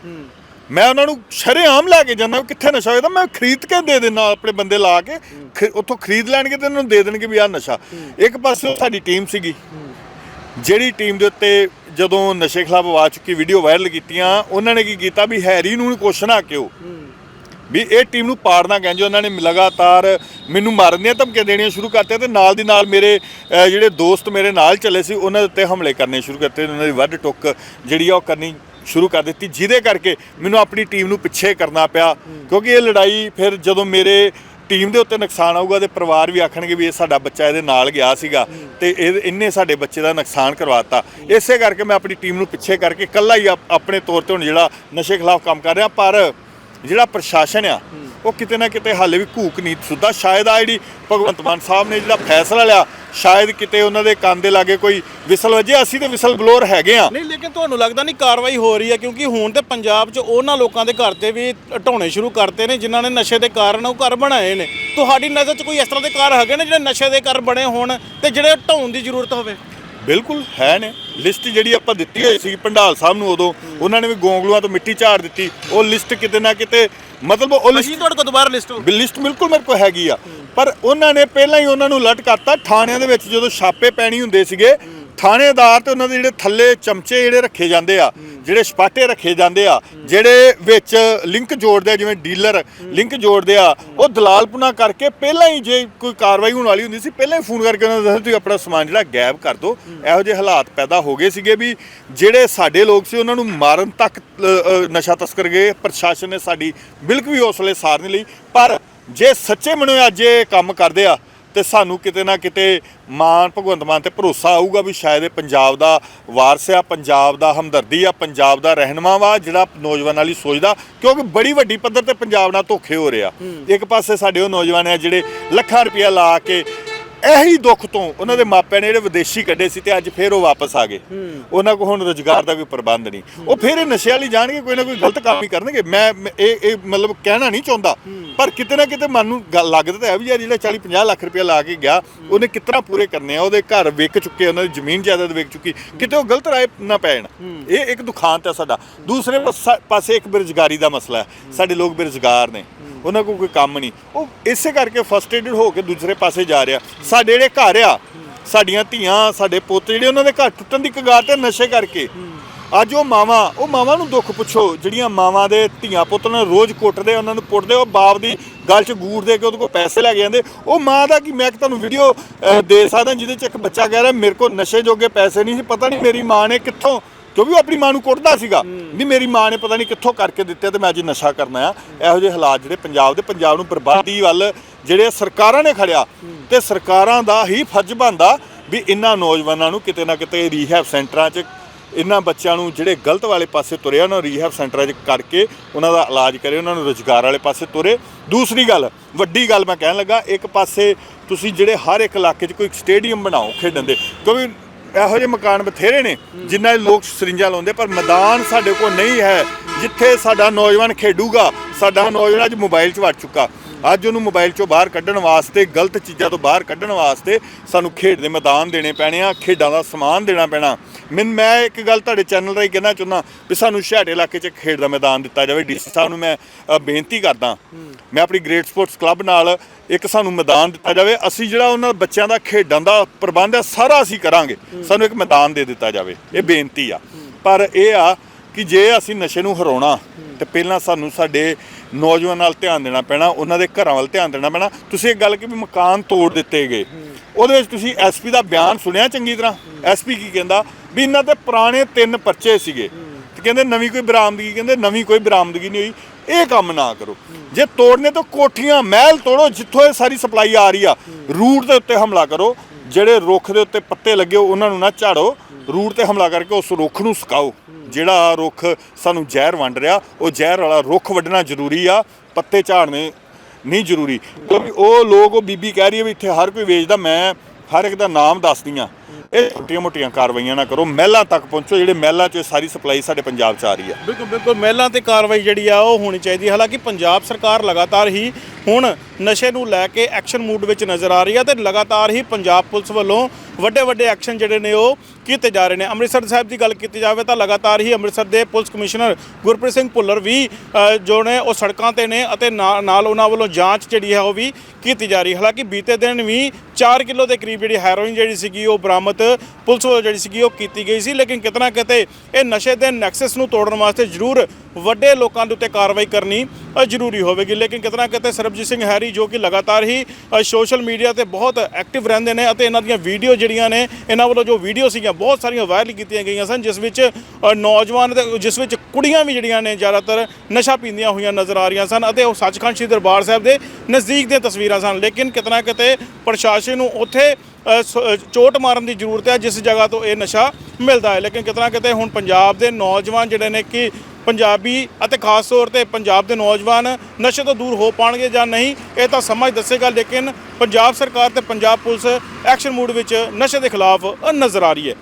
ਮੈਂ ਉਹਨਾਂ ਨੂੰ ਸ਼ਰੇਆਮ ਲੈ ਕੇ ਜਾਂਦਾ ਕਿੱਥੇ ਨਸ਼ਾ ਹੋਇਆ ਤਾਂ ਮੈਂ ਖਰੀਦ ਕੇ ਦੇ ਦੇਣਾ ਆਪਣੇ ਬੰਦੇ ਲਾ ਕੇ ਖਰੀ- ਉੱਥੋਂ ਖਰੀਦ ਲੈਣਗੇ ਤੇ ਉਹਨਾਂ ਨੂੰ ਦੇ ਦੇਣਗੇ ਵੀ ਆਹ ਨਸ਼ਾ। ਇੱਕ ਪਾਸੇ ਸਾਡੀ ਟੀਮ ਸੀਗੀ ਜਿਹੜੀ ਟੀਮ ਦੇ ਉੱਤੇ ਜਦੋਂ ਨਸ਼ੇ ਖਿਲਾਫ ਆਵਾਜ਼ ਚੁੱਕੀ ਵੀਡੀਓ ਵਾਇਰਲ ਕੀਤੀਆਂ, ਉਹਨਾਂ ਨੇ ਕੀ ਕੀਤਾ ਵੀ ਹੈਰੀ ਨੂੰ ਕੁਛ ਨਾ ਕਿਉ ਵੀ ਇਹ ਟੀਮ ਨੂੰ ਪਾੜਨਾ ਕਹਿੰਦੇ, ਉਹਨਾਂ ਨੇ ਲਗਾਤਾਰ ਮੈਨੂੰ ਮਾਰਨ ਦੀਆਂ ਧਮਕੀਆਂ ਦੇਣੀਆਂ ਸ਼ੁਰੂ ਕਰਤੀਆਂ ਤੇ ਨਾਲ ਦੀ ਨਾਲ ਮੇਰੇ ਜਿਹੜੇ ਦੋਸਤ ਮੇਰੇ ਨਾਲ ਚੱਲੇ ਸੀ, ਉਹਨਾਂ ਦੇ ਉੱਤੇ ਹਮਲੇ ਕਰਨੇ ਸ਼ੁਰੂ ਕਰਤੇ, ਉਹਨਾਂ ਦੀ ਵੱਢ ਟੁੱਕ ਜਿਹੜੀ ਆ ਉਹ ਕਰਨੀ ਸ਼ੁਰੂ ਕਰ ਦਿੱਤੀ। ਜਿਹਦੇ ਕਰਕੇ ਮੈਨੂੰ ਆਪਣੀ ਟੀਮ ਨੂੰ ਪਿੱਛੇ ਕਰਨਾ ਪਿਆ, ਕਿਉਂਕਿ ਇਹ ਲੜਾਈ ਫਿਰ ਜਦੋਂ ਮੇਰੇ ਟੀਮ ਦੇ ਉੱਤੇ ਨੁਕਸਾਨ ਆਊਗਾ ਤੇ ਪਰਿਵਾਰ ਵੀ ਆਖਣਗੇ ਵੀ ਇਹ ਸਾਡਾ ਬੱਚਾ ਇਹਦੇ ਨਾਲ ਗਿਆ ਸੀਗਾ ਤੇ ਇਹ ਇੰਨੇ ਸਾਡੇ ਬੱਚੇ ਦਾ ਨੁਕਸਾਨ ਕਰਵਾਤਾ। ਇਸੇ ਕਰਕੇ ਮੈਂ ਆਪਣੀ ਟੀਮ ਨੂੰ ਪਿੱਛੇ ਕਰਕੇ ਇਕੱਲਾ ਹੀ ਆਪਣੇ ਤੌਰ ਤੇ ਹੁਣ ਜਿਹੜਾ ਨਸ਼ੇ ਖਿਲਾਫ ਕੰਮ ਕਰ ਰਿਹਾ, ਪਰ ਜਿਹੜਾ ਪ੍ਰਸ਼ਾਸਨ ਆ ਉਹ ਕਿਤੇ ਨਾ ਕਿਤੇ ਹਾਲੇ ਵੀ ਘੂਕ ਨਹੀਂ ਸੁੱਧਾ। ਸ਼ਾਇਦ ਆ ਜਿਹੜੀ ਭਗਵੰਤ ਮਾਨ ਸਾਹਿਬ ਨੇ ਜਿਹੜਾ ਫੈਸਲਾ ਲਿਆ ਸ਼ਾਇਦ ਕਿਤੇ ਉਹਨਾਂ ਦੇ ਕੰਨ ਦੇ ਲਾਗੇ ਕੋਈ ਵਿਸਲ ਵੱਜੇ। ਅਸੀਂ ਤੇ ਵਿਸਲ ਬਲੋਰ ਹੈਗੇ ਆ। ਨਹੀਂ ਲੇਕਿਨ ਤੁਹਾਨੂੰ ਲੱਗਦਾ ਨਹੀਂ ਕਾਰਵਾਈ ਹੋ ਰਹੀ ਹੈ ਕਿਉਂਕਿ ਹੁਣ ਤੇ ਪੰਜਾਬ 'ਚ ਉਹਨਾਂ ਲੋਕਾਂ ਦੇ ਘਰ ਤੇ ਵੀ ਢਾਉਣੇ ਸ਼ੁਰੂ ਕਰਤੇ ਨੇ ਜਿਨ੍ਹਾਂ ਨੇ ਨਸ਼ੇ ਦੇ ਕਾਰਨ ਉਹ ਘਰ ਬਣਾਏ ਨੇ। ਤੁਹਾਡੀ ਨਜ਼ਰ 'ਚ ਕੋਈ ਇਸ ਤਰ੍ਹਾਂ ਦੇ ਘਰ ਹੈਗੇ ਨੇ ਜਿਹੜੇ ਨਸ਼ੇ ਦੇ ਘਰ ਬਣੇ ਹੋਣ ਤੇ ਜਿਹੜੇ ਢਾਉਣ ਦੀ ਜ਼ਰੂਰਤ ਹੋਵੇ? ਬਿਲਕੁਲ ਹੈ ਨੇ। ਲਿਸਟ ਜਿਹੜੀ ਆਪਾਂ ਦਿੱਤੀ ਹੋਈ ਸੀ ਪੰਡਾਲ ਸਾਹਿਬ ਨੂੰ ਉਦੋਂ ਉਹਨਾਂ ਨੇ ਵੀ ਗੋਂਗਲੂਆਂ ਤੋਂ ਮਿੱਟੀ ਝਾੜ ਦਿੱਤੀ। ਉਹ ਲਿਸਟ ਕਿਤੇ ਨਾ ਕਿਤੇ ਮਤਲਬ ਉਹ ਲਿਸਟ ਅਸੀਂ ਤੁਹਾਡੇ ਕੋਲ ਦੁਬਾਰਾ ਲਿਸਟ ਵੀ ਲਿਸਟ ਬਿਲਕੁਲ ਮੇਰੇ ਕੋਲ ਹੈਗੀ ਆ। ਪਰ ਉਹਨਾਂ ਨੇ ਪਹਿਲਾਂ ਹੀ ਉਹਨਾਂ ਨੂੰ ਅਲਰਟ ਕਰਤਾ ਥਾਣਿਆਂ ਦੇ ਵਿੱਚ ਜਦੋਂ ਛਾਪੇ ਪੈਣੀ ਹੁੰਦੇ ਸੀਗੇ ਥਾਣੇਦਾਰ ਤੇ ਉਹਨਾਂ ਦੇ ਜਿਹੜੇ ਥੱਲੇ ਚਮਚੇ ਜਿਹੜੇ ਰੱਖੇ ਜਾਂਦੇ ਆ, ਜਿਹੜੇ ਸਪਾਟੇ ਰੱਖੇ ਜਾਂਦੇ ਆ, ਜਿਹੜੇ ਵਿੱਚ ਲਿੰਕ ਜੋੜਦੇ ਆ, ਜਿਵੇਂ ਡੀਲਰ ਲਿੰਕ ਜੋੜਦੇ ਆ, ਉਹ ਦਲਾਲਪੁਣਾ ਕਰਕੇ ਪਹਿਲਾਂ ਹੀ ਜੇ ਕੋਈ ਕਾਰਵਾਈ ਹੋਣ ਵਾਲੀ ਹੁੰਦੀ ਸੀ, ਪਹਿਲਾਂ ਹੀ ਫੋਨ ਕਰਕੇ ਉਹਨਾਂ ਨੂੰ ਦੱਸਿਆ ਤੁਸੀਂ ਆਪਣਾ ਸਮਾਨ ਜਿਹੜਾ ਗਾਇਬ ਕਰ ਦਿਓ। ਇਹੋ ਜਿਹੇ ਹਾਲਾਤ ਪੈਦਾ ਹੋ ਗਏ ਸੀਗੇ ਵੀ ਜਿਹੜੇ ਸਾਡੇ ਲੋਕ ਸੀ, ਉਹਨਾਂ ਨੂੰ ਮਾਰਨ ਤੱਕ ਨਸ਼ਾ ਤਸਕਰ ਗਏ, ਪ੍ਰਸ਼ਾਸਨ ਨੇ ਸਾਡੀ ਬਿਲਕੁਲ ਵੀ ਹੌਸਲੇ ਸਾਰ ਨਹੀਂ ਲਈ। ਪਰ ਜੇ ਸੱਚੇ ਮਨੋਂ ਅੱਜ ਇਹ ਕੰਮ ਕਰਦੇ ਆ ਤੇ ਸਾਨੂੰ ਕਿਤੇ ਨਾ ਕਿਤੇ ਮਾਨ ਭਗਵੰਤ ਮਾਨ ਤੇ ਭਰੋਸਾ ਆਊਗਾ ਵੀ ਸ਼ਾਇਦ ਇਹ ਪੰਜਾਬ ਦਾ ਵਾਰਸ ਆ ਪੰਜਾਬ ਦਾ ਹਮਦਰਦੀ ਆ ਪੰਜਾਬ ਦਾ ਰਹਿਨਮਾ ਵਾ ਜਿਹੜਾ ਨੌਜਵਾਨਾਂ ਲਈ ਸੋਚਦਾ ਕਿਉਂਕਿ ਬੜੀ ਵੱਡੀ ਪੱਧਰ ਤੇ ਪੰਜਾਬ ਨਾਲ ਧੋਖੇ ਹੋ ਰਹੇ। ਇੱਕ ਪਾਸੇ ਸਾਡੇ ਉਹ ਨੌਜਵਾਨ ਆ ਜਿਹੜੇ ਲੱਖਾਂ ਰੁਪਇਆ ਲਾ ਕੇ ਇਹੀ ਦੁੱਖ ਤੋਂ ਉਹਨਾਂ ਦੇ ਮਾਪਿਆਂ ਨੇ ਜਿਹੜੇ ਵਿਦੇਸ਼ੀ ਕੱਢੇ ਸੀ ਤੇ ਅੱਜ ਫੇਰ ਉਹ ਵਾਪਸ ਆ ਗਏ। ਉਹਨਾਂ ਕੋਲ ਹੁਣ ਰੋਜ਼ਗਾਰ ਦਾ ਕੋਈ ਪ੍ਰਬੰਧ ਨਹੀਂ। ਉਹ ਫੇਰ ਇਹ ਨਸ਼ੇ ਵਾਲੀ ਜਾਣਗੇ ਕੋਈ ਨਾ ਕੋਈ ਗਲਤ ਕੰਮ ਹੀ ਕਰਨਗੇ। ਮੈਂ ਇਹ ਇਹ ਮਤਲਬ ਕਹਿਣਾ ਨਹੀਂ ਚਾਹੁੰਦਾ। ਪਰ ਕਿਤੇ ਨਾ ਕਿਤੇ ਮਨ ਨੂੰ ਲੱਗਦਾ ਤਾਂ ਹੈ ਵੀ ਯਾਰ ਜਿਹੜਾ 40 50 ਲੱਖ ਰੁਪਇਆ ਲਾ ਕੇ ਗਿਆ ਉਹਨੇ ਕਿਤਨਾ ਪੂਰੇ ਕਰਨੇ ਆ ਉਹਦੇ ਘਰ ਵਿਕ ਚੁੱਕੇ ਉਹਨਾਂ ਦੀ ਜ਼ਮੀਨ ਜਾਇਦਾਦ ਵਿਕ ਚੁੱਕੀ। ਕਿਤੇ ਉਹ ਗਲਤ ਰਾਏ ਨਾ ਪੈਣ। ਇਹ ਇੱਕ ਦੁਖਾਂਤ ਹੈ ਸਾਡਾ। ਦੂਸਰੇ ਪਾਸੇ ਇੱਕ ਬੇਰੁਜ਼ਗਾਰੀ ਦਾ ਮਸਲਾ ਹੈ। ਸਾਡੇ ਲੋਕ ਬੇਰੁਜ਼ਗਾਰ ਨੇ। ਉਹਨਾਂ ਕੋਲ ਕੋਈ ਕੰਮ ਨਹੀਂ। ਉਹ ਇਸੇ ਕਰਕੇ ਫਸਟ੍ਰੇਟਡ ਹੋ ਕੇ ਦੂਸਰੇ ਪਾਸੇ ਜਾ ਰਿਹਾ। ਸਾਡੇ ਜਿਹੜੇ ਘਰ ਆ, ਸਾਡੀਆਂ ਧੀਆਂ, ਸਾਡੇ ਪੁੱਤ ਜਿਹੜੇ ਉਹਨਾਂ ਦੇ ਘਰ ਟੁੱਟਣ ਦੀ ਕਗਾਰ ਤੇ ਨਸ਼ੇ ਕਰਕੇ। ਅੱਜ ਉਹ ਮਾਵਾਂ ਉਹ ਮਾਵਾਂ ਨੂੰ ਦੁੱਖ ਪੁੱਛੋ, ਜਿਹੜੀਆਂ ਮਾਵਾਂ ਦੇ ਧੀਆਂ ਪੁੱਤ ਨੂੰ ਰੋਜ਼ ਕੁੱਟਦੇ, ਉਹਨਾਂ ਨੂੰ ਪੁੱਟਦੇ, ਉਹ ਬਾਪ ਦੀ ਗੱਲ 'ਚ ਗੂੜ ਦੇ ਕੇ ਉਹਦੇ ਕੋਲ ਪੈਸੇ ਲੈ ਕੇ ਜਾਂਦੇ। ਉਹ ਮਾਂ ਦਾ ਕੀ, ਮੈਂ ਇੱਕ ਤੁਹਾਨੂੰ ਵੀਡੀਓ ਦੇ ਸਕਦਾ ਜਿਹਦੇ 'ਚ ਇੱਕ ਬੱਚਾ ਕਹਿ ਰਿਹਾ, ਮੇਰੇ ਕੋਲ ਨਸ਼ੇ ਜੋਗੇ ਪੈਸੇ ਨਹੀਂ ਸੀ, ਪਤਾ ਨਹੀਂ ਮੇਰੀ ਮਾਂ ਨੇ ਕਿੱਥੋਂ ਕਿਉਂਕਿ ਉਹ ਆਪਣੀ ਮਾਂ ਨੂੰ ਕੁੱਟਦਾ ਸੀਗਾ। ਨਹੀਂ ਮੇਰੀ ਮਾਂ ਨੇ ਪਤਾ ਨਹੀਂ ਕਿੱਥੋਂ ਕਰਕੇ ਦਿੱਤੇ ਤੇ ਮੈਂ ਅੱਜ ਨਸ਼ਾ ਕਰਨਾ ਆ। ਇਹੋ ਜਿਹੇ ਹਾਲਾਤ ਜਿਹੜੇ ਪੰਜਾਬ ਦੇ ਪੰਜਾਬ ਨੂੰ ਬਰਬਾਦੀ ਵੱਲ ਜਿਹੜੇ ਸਰਕਾਰਾਂ ਨੇ ਖੜਿਆ ਤੇ ਸਰਕਾਰਾਂ ਦਾ ਹੀ ਫਰਜ਼ ਬਣਦਾ ਵੀ ਇਹਨਾਂ ਨੌਜਵਾਨਾਂ ਨੂੰ ਕਿਤੇ ਨਾ ਕਿਤੇ ਰੀਹੈਬ ਸੈਂਟਰਾਂ 'ਚ ਇਹਨਾਂ ਬੱਚਿਆਂ ਨੂੰ ਜਿਹੜੇ ਗਲਤ ਵਾਲੇ ਪਾਸੇ ਤੁਰੇ ਆ, ਉਹਨਾਂ ਨੂੰ ਰੀਹੈਬ ਸੈਂਟਰਾਂ 'ਚ ਕਰਕੇ ਉਹਨਾਂ ਦਾ ਇਲਾਜ ਕਰੇ ਉਹਨਾਂ ਨੂੰ ਰੁਜ਼ਗਾਰ ਵਾਲੇ ਪਾਸੇ ਤੁਰੇ। ਦੂਸਰੀ ਗੱਲ ਵੱਡੀ ਗੱਲ ਮੈਂ ਕਹਿਣ ਲੱਗਾ ਇੱਕ ਪਾਸੇ ਤੁਸੀਂ ਜਿਹੜੇ ਹਰ ਇੱਕ ਇਲਾਕੇ 'ਚ ਕੋਈ ਸਟੇਡੀਅਮ ਬਣਾਓ ਖੇਡਣ ਦੇ ਕਿਉਂਕਿ ਇਹੋ ਜਿਹੇ ਮਕਾਨ ਬਥੇਰੇ ਨੇ ਜਿਨ੍ਹਾਂ 'ਚ ਲੋਕ ਸਰਿੰਜਾਂ ਲਾਉਂਦੇ, ਪਰ ਮੈਦਾਨ ਸਾਡੇ ਕੋਲ ਨਹੀਂ ਹੈ, ਜਿੱਥੇ ਸਾਡਾ ਨੌਜਵਾਨ ਖੇਡੂਗਾ, ਸਾਡਾ ਨੌਜਵਾਨ ਅੱਜ ਮੋਬਾਈਲ 'ਚ ਵੜ ਚੁੱਕਾ। ਅੱਜ ਉਹਨੂੰ ਮੋਬਾਈਲ 'ਚੋਂ ਬਾਹਰ ਕੱਢਣ ਵਾਸਤੇ, ਗਲਤ ਚੀਜ਼ਾਂ ਤੋਂ ਬਾਹਰ ਕੱਢਣ ਵਾਸਤੇ ਸਾਨੂੰ ਖੇਡ ਦੇ ਮੈਦਾਨ ਦੇਣੇ ਪੈਣੇ ਆ, ਖੇਡਾਂ ਦਾ ਸਮਾਨ ਦੇਣਾ ਪੈਣਾ। ਮੈਂ ਮੈਂ ਇੱਕ ਗੱਲ ਤੁਹਾਡੇ ਚੈਨਲ ਰਾਹੀਂ ਕਹਿਣਾ ਚਾਹੁੰਦਾ ਵੀ ਸਾਨੂੰ ਛਾੜੇ ਇਲਾਕੇ 'ਚ ਖੇਡ ਦਾ ਮੈਦਾਨ ਦਿੱਤਾ ਜਾਵੇ। ਡੀਸੀ ਸਾਹਿਬ ਨੂੰ ਮੈਂ ਬੇਨਤੀ ਕਰਦਾ। ਮੈਂ ਆਪਣੀ ਗ੍ਰੇਟ ਸਪੋਰਟਸ ਕਲੱਬ ਨਾਲ ਇੱਕ ਸਾਨੂੰ ਮੈਦਾਨ ਦਿੱਤਾ ਜਾਵੇ। ਅਸੀਂ ਜਿਹੜਾ ਉਹਨਾਂ ਬੱਚਿਆਂ ਦਾ ਖੇਡਾਂ ਦਾ ਪ੍ਰਬੰਧ ਹੈ, ਸਾਰਾ ਅਸੀਂ ਕਰਾਂਗੇ। ਸਾਨੂੰ ਇੱਕ ਮੈਦਾਨ ਦੇ ਦਿੱਤਾ ਜਾਵੇ। ਇਹ ਬੇਨਤੀ ਆ। ਪਰ ਇਹ ਆ ਕਿ ਜੇ ਅਸੀਂ ਨਸ਼ੇ ਨੂੰ ਹਰਾਉਣਾ, ਤੇ ਪਹਿਲਾਂ ਸਾਨੂੰ ਸਾਡੇ ਨੌਜਵਾਨਾਂ ਨਾਲ ਧਿਆਨ ਦੇਣਾ ਪੈਣਾ, ਉਹਨਾਂ ਦੇ ਘਰਾਂ ਵੱਲ ਧਿਆਨ ਦੇਣਾ ਪੈਣਾ। ਤੁਸੀਂ ਇੱਕ ਗੱਲ ਕਿ ਵੀ ਮਕਾਨ ਤੋੜ ਦਿੱਤੇ ਗਏ। ਉਹਦੇ ਵਿੱਚ ਤੁਸੀਂ ਐਸਪੀ ਦਾ ਬਿਆਨ ਸੁਣਿਆ ਚੰਗੀ ਤਰ੍ਹਾਂ? ਐਸਪੀ ਕੀ ਕਹਿੰਦਾ? ਵੀ ਇਹਨਾਂ ਤੇ ਪੁਰਾਣੇ ਤਿੰਨ ਪਰਚੇ ਸੀਗੇ। ਤੇ ਕਹਿੰਦੇ ਨਵੀਂ ਕੋਈ ਬਰਾਮਦਗੀ, ਕਹਿੰਦੇ ਨਵੀਂ ਕੋਈ ਬਰਾਮਦਗੀ ਨਹੀਂ ਹੋਈ। ਇਹ ਕੰਮ ਨਾ ਕਰੋ। ਜੇ ਤੋੜਨੇ ਤਾਂ ਕੋਠੀਆਂ ਮਹਿਲ ਤੋੜੋ, ਜਿੱਥੋਂ ਇਹ ਸਾਰੀ ਸਪਲਾਈ ਆ ਰਹੀ ਆ, ਰੂਟ ਦੇ ਉੱਤੇ ਹਮਲਾ ਕਰੋ। ਜਿਹੜੇ ਰੁੱਖ ਦੇ ਉੱਤੇ ਪੱਤੇ ਲੱਗੇ ਉਹਨਾਂ ਨੂੰ ਨਾ ਝਾੜੋ, ਰੂਟ ਤੇ ਹਮਲਾ ਕਰਕੇ ਉਸ ਰੁੱਖ ਨੂੰ ਸੁਕਾਓ। ਜਿਹੜਾ ਰੁੱਖ ਸਾਨੂੰ ਜ਼ਹਿਰ ਵੰਡ ਰਿਹਾ, ਉਹ ਜ਼ਹਿਰ ਵਾਲਾ ਰੁੱਖ ਵੱਢਣਾ ਜ਼ਰੂਰੀ ਆ, ਪੱਤੇ ਝਾੜਨੇ ਨਹੀਂ ਜ਼ਰੂਰੀ। ਕਿਉਂਕਿ ਉਹ ਲੋਕ, ਉਹ ਬੀਬੀ ਕਹਿ ਰਹੀ ਹੈ ਵੀ ਇੱਥੇ ਹਰ ਕੋਈ ਵੇਚਦਾ, ਮੈਂ ਹਰ ਇੱਕ ਦਾ ਨਾਮ ਦੱਸਦੀਆਂ। ਇਹ ਛੋਟੀਆਂ ਮੋਟੀਆਂ ਕਾਰਵਾਈਆਂ ਨਾ ਕਰੋ। ਮਹਿਲਾਂ ਤੱਕ ਪਹੁੰਚੋ, ਜਿਹੜੇ ਮਹਿਲਾਂ 'ਚ ਸਾਰੀ ਸਪਲਾਈ ਸਾਡੇ ਪੰਜਾਬ 'ਚ ਆ ਰਹੀ ਆ ਬਿਲਕੁਲ ਬਿਲਕੁਲ। ਮਹਿਲਾਂ ਤੇ ਕਾਰਵਾਈ ਜਿਹੜੀ ਆ, ਉਹ ਹੋਣੀ ਚਾਹੀਦੀ ਹੈ। ਹਾਲਾਂਕਿ ਪੰਜਾਬ ਸਰਕਾਰ ਲਗਾਤਾਰ ਹੀ ਹੁਣ ਨਸ਼ੇ ਨੂੰ ਲੈ ਕੇ ਐਕਸ਼ਨ ਮੂਡ ਵਿੱਚ ਨਜ਼ਰ ਆ ਰਹੀ ਹੈ ਤੇ ਲਗਾਤਾਰ ਹੀ ਪੰਜਾਬ ਪੁਲਿਸ ਵੱਲੋਂ ਵੱਡੇ ਵੱਡੇ ਐਕਸ਼ਨ ਜਿਹੜੇ ਨੇ ਉਹ ਕੀਤੇ ਜਾ ਰਹੇ ਨੇ। ਅੰਮ੍ਰਿਤਸਰ ਸਾਹਿਬ ਦੀ ਗੱਲ ਕੀਤੀ ਜਾਵੇ ਤਾਂ ਲਗਾਤਾਰ ਹੀ ਅੰਮ੍ਰਿਤਸਰ ਦੇ ਪੁਲਿਸ ਕਮਿਸ਼ਨਰ ਗੁਰਪ੍ਰੀਤ ਸਿੰਘ ਭੁੱਲਰ ਵੀ ਜੋ ਨੇ ਉਹ ਸੜਕਾਂ ਤੇ ਨੇ ਅਤੇ ਨਾ- ਨਾਲ ਉਹਨਾਂ ਵੱਲੋਂ ਜਾਂਚ ਜਿਹੜੀ ਹੈ ਉਹ ਵੀ ਕੀਤੀ ਜਾ ਰਹੀ ਹਾਲਾਂਕਿ ਬੀਤੇ ਦਿਨ ਵੀ 4 ਕਿਲੋ ਦੇ ਕਰੀਬ ਜਿਹੜੀ ਹੈਰੋਇਨ ਜਿਹੜੀ ਸੀਗੀ ਉਹ ਬਰਾਮਦ ਪੁਲਿਸ ਵੱਲੋਂ ਜਿਹੜੀ ਸੀਗੀ ਉਹ ਕੀਤੀ ਗਈ ਸੀ। ਲੇਕਿਨ ਕਿਤਨਾ ਕਿਤੇ ਇਹ ਨਸ਼ੇ ਦੇ ਨੈਕਸਸ ਨੂੰ ਤੋੜਨ ਵਾਸਤੇ ਜ਼ਰੂਰ ਵੱਡੇ ਲੋਕਾਂ ਦੇ ਉੱਤੇ ਕਾਰਵਾਈ ਕਰਨੀ ਜ਼ਰੂਰੀ ਹੋਵੇਗੀ। ਲੇਕਿਨ ਕਿਤਨਾ ਕਿਤੇ ਸਰਬਜੀਤ ਸਿੰਘ ਹੈਰੀ ਜੋ ਕਿ ਲਗਾਤਾਰ ਹੀ ਸੋਸ਼ਲ ਮੀਡੀਆ ਤੇ ਬਹੁਤ ਐਕਟਿਵ ਰਹਿੰਦੇ ਨੇ ਅਤੇ ਇਹਨਾਂ ਦੀਆਂ ਵੀਡੀਓ ਜਿਹੜੀਆਂ ਨੇ, ਇਹਨਾਂ ਵੱਲੋਂ ਜੋ ਵੀਡੀਓ ਸੀਗੀਆਂ, ਬਹੁਤ ਸਾਰੀਆਂ ਵਾਇਰਲ ਕੀਤੀਆਂ ਗਈਆਂ ਸਨ, ਜਿਸ ਵਿੱਚ ਨੌਜਵਾਨ ਤੇ ਜਿਸ ਵਿੱਚ ਕੁੜੀਆਂ ਵੀ ਜਿਹੜੀਆਂ ਨੇ ਜ਼ਿਆਦਾਤਰ ਨਸ਼ਾ ਪੀਂਦੀਆਂ ਹੋਈਆਂ ਨਜ਼ਰ ਆ ਰਹੀਆਂ ਸਨ ਅਤੇ ਉਹ ਸੱਚਖੰਡ ਸ੍ਰੀ ਦਰਬਾਰ ਸਾਹਿਬ ਦੇ ਨਜ਼ਦੀਕ ਦੀਆਂ ਤਸਵੀਰਾਂ ਸਨ। ਲੇਕਿਨ ਕਿਤਨਾ ਕਿਤੇ ਪ੍ਰਸ਼ਾਸਨ ਨੂੰ ਉੱਥੇ ਸ- ਚੋਟ ਮਾਰਨ ਦੀ ਜ਼ਰੂਰਤ ਹੈ, ਜਿਸ ਜਗ੍ਹਾ ਤੋਂ ਇਹ ਨਸ਼ਾ ਮਿਲਦਾ ਹੈ। ਲੇਕਿਨ ਕਿਤਨਾ ਕਿਤੇ ਹੁਣ ਪੰਜਾਬ ਦੇ ਨੌਜਵਾਨ ਜਿਹੜੇ ਨੇ ਕਿ ਪੰਜਾਬੀ ਅਤੇ ਖਾਸ ਤੌਰ ਤੇ ਪੰਜਾਬ ਦੇ ਨੌਜਵਾਨ ਨਸ਼ੇ ਤੋਂ ਦੂਰ ਹੋ ਪਾਣਗੇ ਜਾਂ ਨਹੀਂ, ਇਹ ਤਾਂ ਸਮਾਂ ਦੱਸੇਗਾ, ਲੇਕਿਨ ਪੰਜਾਬ ਸਰਕਾਰ ਤੇ ਪੰਜਾਬ ਪੁਲਿਸ ਐਕਸ਼ਨ ਮੂਡ ਵਿੱਚ ਨਸ਼ੇ ਦੇ ਖਿਲਾਫ ਨਜ਼ਰ ਆ ਰਹੀ ਹੈ।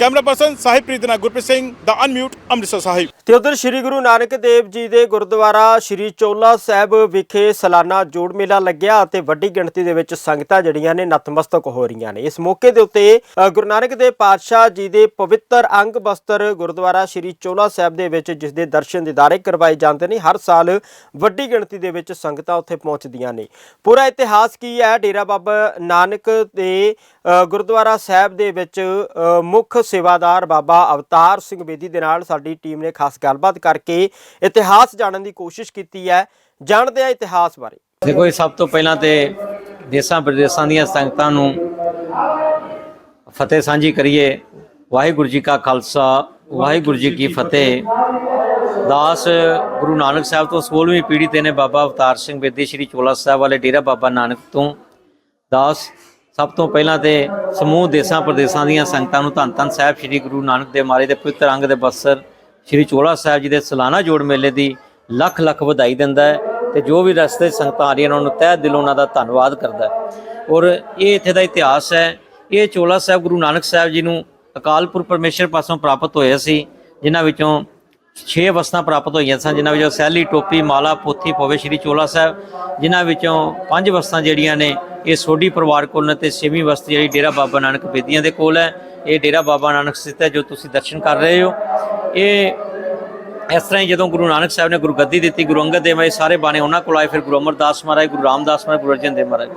ਕੈਮਰਾ ਪਰਸਨ ਸਾਹਿਬ ਪ੍ਰੀਤ ਗੁਰਪ੍ਰੀਤ ਸਿੰਘ, ਦਾ ਅਨਮਿਊਟ ਅੰਮ੍ਰਿਤਸਰ ਸਾਹਿਬ। ਤੇ ਉਧਰ ਸ੍ਰੀ ਗੁਰੂ ਨਾਨਕ ਦੇਵ ਜੀ ਦੇ ਗੁਰਦੁਆਰਾ ਸ੍ਰੀ ਚੋਲਾ ਸਾਹਿਬ ਵਿਖੇ ਸਾਲਾਨਾ ਜੋੜ ਮੇਲਾ ਲੱਗਿਆ ਅਤੇ ਵੱਡੀ ਗਿਣਤੀ ਦੇ ਵਿੱਚ ਸੰਗਤਾਂ ਜਿਹੜੀਆਂ ਨੇ ਨਤਮਸਤਕ ਹੋ ਰਹੀਆਂ ਨੇ। ਇਸ ਮੌਕੇ ਦੇ ਉੱਤੇ ਗੁਰੂ ਨਾਨਕ ਦੇਵ ਪਾਤਸ਼ਾਹ ਜੀ ਦੇ ਪਵਿੱਤਰ ਅੰਗ ਬਸਤਰ ਗੁਰਦੁਆਰਾ ਸ੍ਰੀ ਚੋਲਾ ਸਾਹਿਬ ਦੇ ਵਿੱਚ, ਜਿਸ ਦੇ ਦਰਸ਼ਨ ਦਿਦਾਰੇ ਕਰਵਾਏ ਜਾਂਦੇ ਨੇ, ਹਰ ਸਾਲ ਵੱਡੀ ਗਿਣਤੀ ਦੇ ਵਿੱਚ ਸੰਗਤਾਂ ਉੱਥੇ ਪਹੁੰਚਦੀਆਂ ਨੇ। ਪੂਰਾ ਇਤਿਹਾਸ ਕੀ ਹੈ? ਡੇਰਾ ਬਾਬਾ ਨਾਨਕ ਦੇ ਗੁਰਦੁਆਰਾ ਸਾਹਿਬ ਦੇ ਵਿੱਚ ਮੁੱਖ ਸੇਵਾਦਾਰ ਬਾਬਾ ਅਵਤਾਰ ਸਿੰਘ ਬੇਦੀ ਦੇ ਨਾਲ ਸਾਡੀ ਟੀਮ ਨੇ ਖਾਸ ਗੱਲਬਾਤ ਕਰਕੇ ਇਤਿਹਾਸ ਜਾਣਨ ਦੀ ਕੋਸ਼ਿਸ਼ ਕੀਤੀ ਹੈ। ਜਾਣਦੇ ਹਾਂ ਇਤਿਹਾਸ ਬਾਰੇ। ਦੇਖੋ, ਇਹ ਸਭ ਤੋਂ ਪਹਿਲਾਂ ਤੇ ਦੇਸਾਂ ਪ੍ਰਦੇਸਾਂ ਦੀਆਂ ਸੰਗਤਾਂ ਨੂੰ ਫਤਿਹ ਸਾਂਝੀ ਕਰੀਏ। ਵਾਹਿਗੁਰੂ ਜੀ ਕਾ ਖਾਲਸਾ, ਵਾਹਿਗੁਰੂ ਜੀ ਕੀ ਫਤਿਹ। ਦਾਸ ਗੁਰੂ ਨਾਨਕ ਸਾਹਿਬ ਤੋਂ 16ਵੀਂ ਪੀੜ੍ਹੀ ਤੇ ਨੇ ਬਾਬਾ ਅਵਤਾਰ ਸਿੰਘ ਬੇਦੀ, ਸ਼੍ਰੀ ਚੋਲਾ ਸਾਹਿਬ ਵਾਲੇ ਡੇਰਾ ਬਾਬਾ ਨਾਨਕ ਤੋਂ। ਦਾਸ ਸਭ ਤੋਂ ਪਹਿਲਾਂ ਤੇ ਸਮੂਹ ਦੇਸਾਂ ਪ੍ਰਦੇਸਾਂ ਦੀਆਂ ਸੰਗਤਾਂ ਨੂੰ ਧੰਨ ਧੰਨ ਸਾਹਿਬ ਸ਼੍ਰੀ ਗੁਰੂ ਨਾਨਕ ਦੇਵ ਮਹਾਰਾਜ ਦੇ ਪਵਿੱਤਰ ਅੰਗ ਦੇ ਬਸਰ ਸ਼੍ਰੀ ਚੋਲਾ ਸਾਹਿਬ ਜੀ ਦੇ ਸਾਲਾਨਾ ਜੋੜ ਮੇਲੇ ਦੀ ਲੱਖ ਲੱਖ ਵਧਾਈ ਦਿੰਦਾ ਹੈ ਤੇ ਜੋ ਵੀ ਰਸਤੇ ਸੰਗਤਾਂ ਆ ਰਹੀਆਂ ਉਹਨਾਂ ਨੂੰ ਤਹਿ ਦਿਲੋਂ ਉਹਨਾਂ ਦਾ ਧੰਨਵਾਦ ਕਰਦਾ ਹੈ। ਔਰ ਇਹ ਇੱਥੇ ਦਾ ਇਤਿਹਾਸ ਹੈ, ਇਹ ਚੋਲਾ ਸਾਹਿਬ ਗੁਰੂ ਨਾਨਕ ਸਾਹਿਬ ਜੀ ਨੂੰ ਅਕਾਲਪੁਰ ਪਰਮੇਸ਼ਰ ਪਾਸੋਂ ਪ੍ਰਾਪਤ ਹੋਇਆ ਸੀ, ਜਿਨ੍ਹਾਂ ਵਿੱਚੋਂ 6 ਵਸਤਾਂ ਪ੍ਰਾਪਤ ਹੋਈਆਂ ਸਨ, ਜਿਨ੍ਹਾਂ ਵਿੱਚੋਂ ਸਹਿਲੀ ਟੋਪੀ, ਮਾਲਾ, ਪੋਥੀ ਪਵੇ ਸ਼੍ਰੀ ਚੋਲਾ ਸਾਹਿਬ, ਜਿਨ੍ਹਾਂ ਵਿੱਚੋਂ ਪੰਜ ਵਸਤਾਂ ਜਿਹੜੀਆਂ ਨੇ, ਇਹ ਸੋਢੀ ਪਰਿਵਾਰ ਕੋਲ ਨੇ ਤੇ ਛੇਵੀਂ ਵਸਤ ਜਿਹੜੀ ਡੇਰਾ ਬਾਬਾ ਨਾਨਕ ਬੇਦੀਆਂ ਦੇ ਕੋਲ ਹੈ, ਇਹ ਡੇਰਾ ਬਾਬਾ ਨਾਨਕ ਸਥਿਤ ਹੈ, ਜੋ ਤੁਸੀਂ ਦਰਸ਼ਨ ਕਰ ਰਹੇ ਹੋ। ਇਹ ਇਸ ਤਰ੍ਹਾਂ ਹੀ ਜਦੋਂ ਗੁਰੂ ਨਾਨਕ ਸਾਹਿਬ ਨੇ ਗੁਰਗੱਦੀ ਦਿੱਤੀ, ਗੁਰੂ ਅੰਗਦ ਦੇਵ ਇਹ ਸਾਰੇ ਬਾਣੇ ਉਹਨਾਂ ਕੋਲ ਆਏ, ਫਿਰ ਗੁਰੂ ਅਮਰਦਾਸ ਮਹਾਰਾਜ, ਗੁਰੂ ਰਾਮਦਾਸ ਮਹਾਰਾਜ, ਗੁਰੂ ਅਰਜਨ ਦੇਵ ਮਹਾਰਾਜ।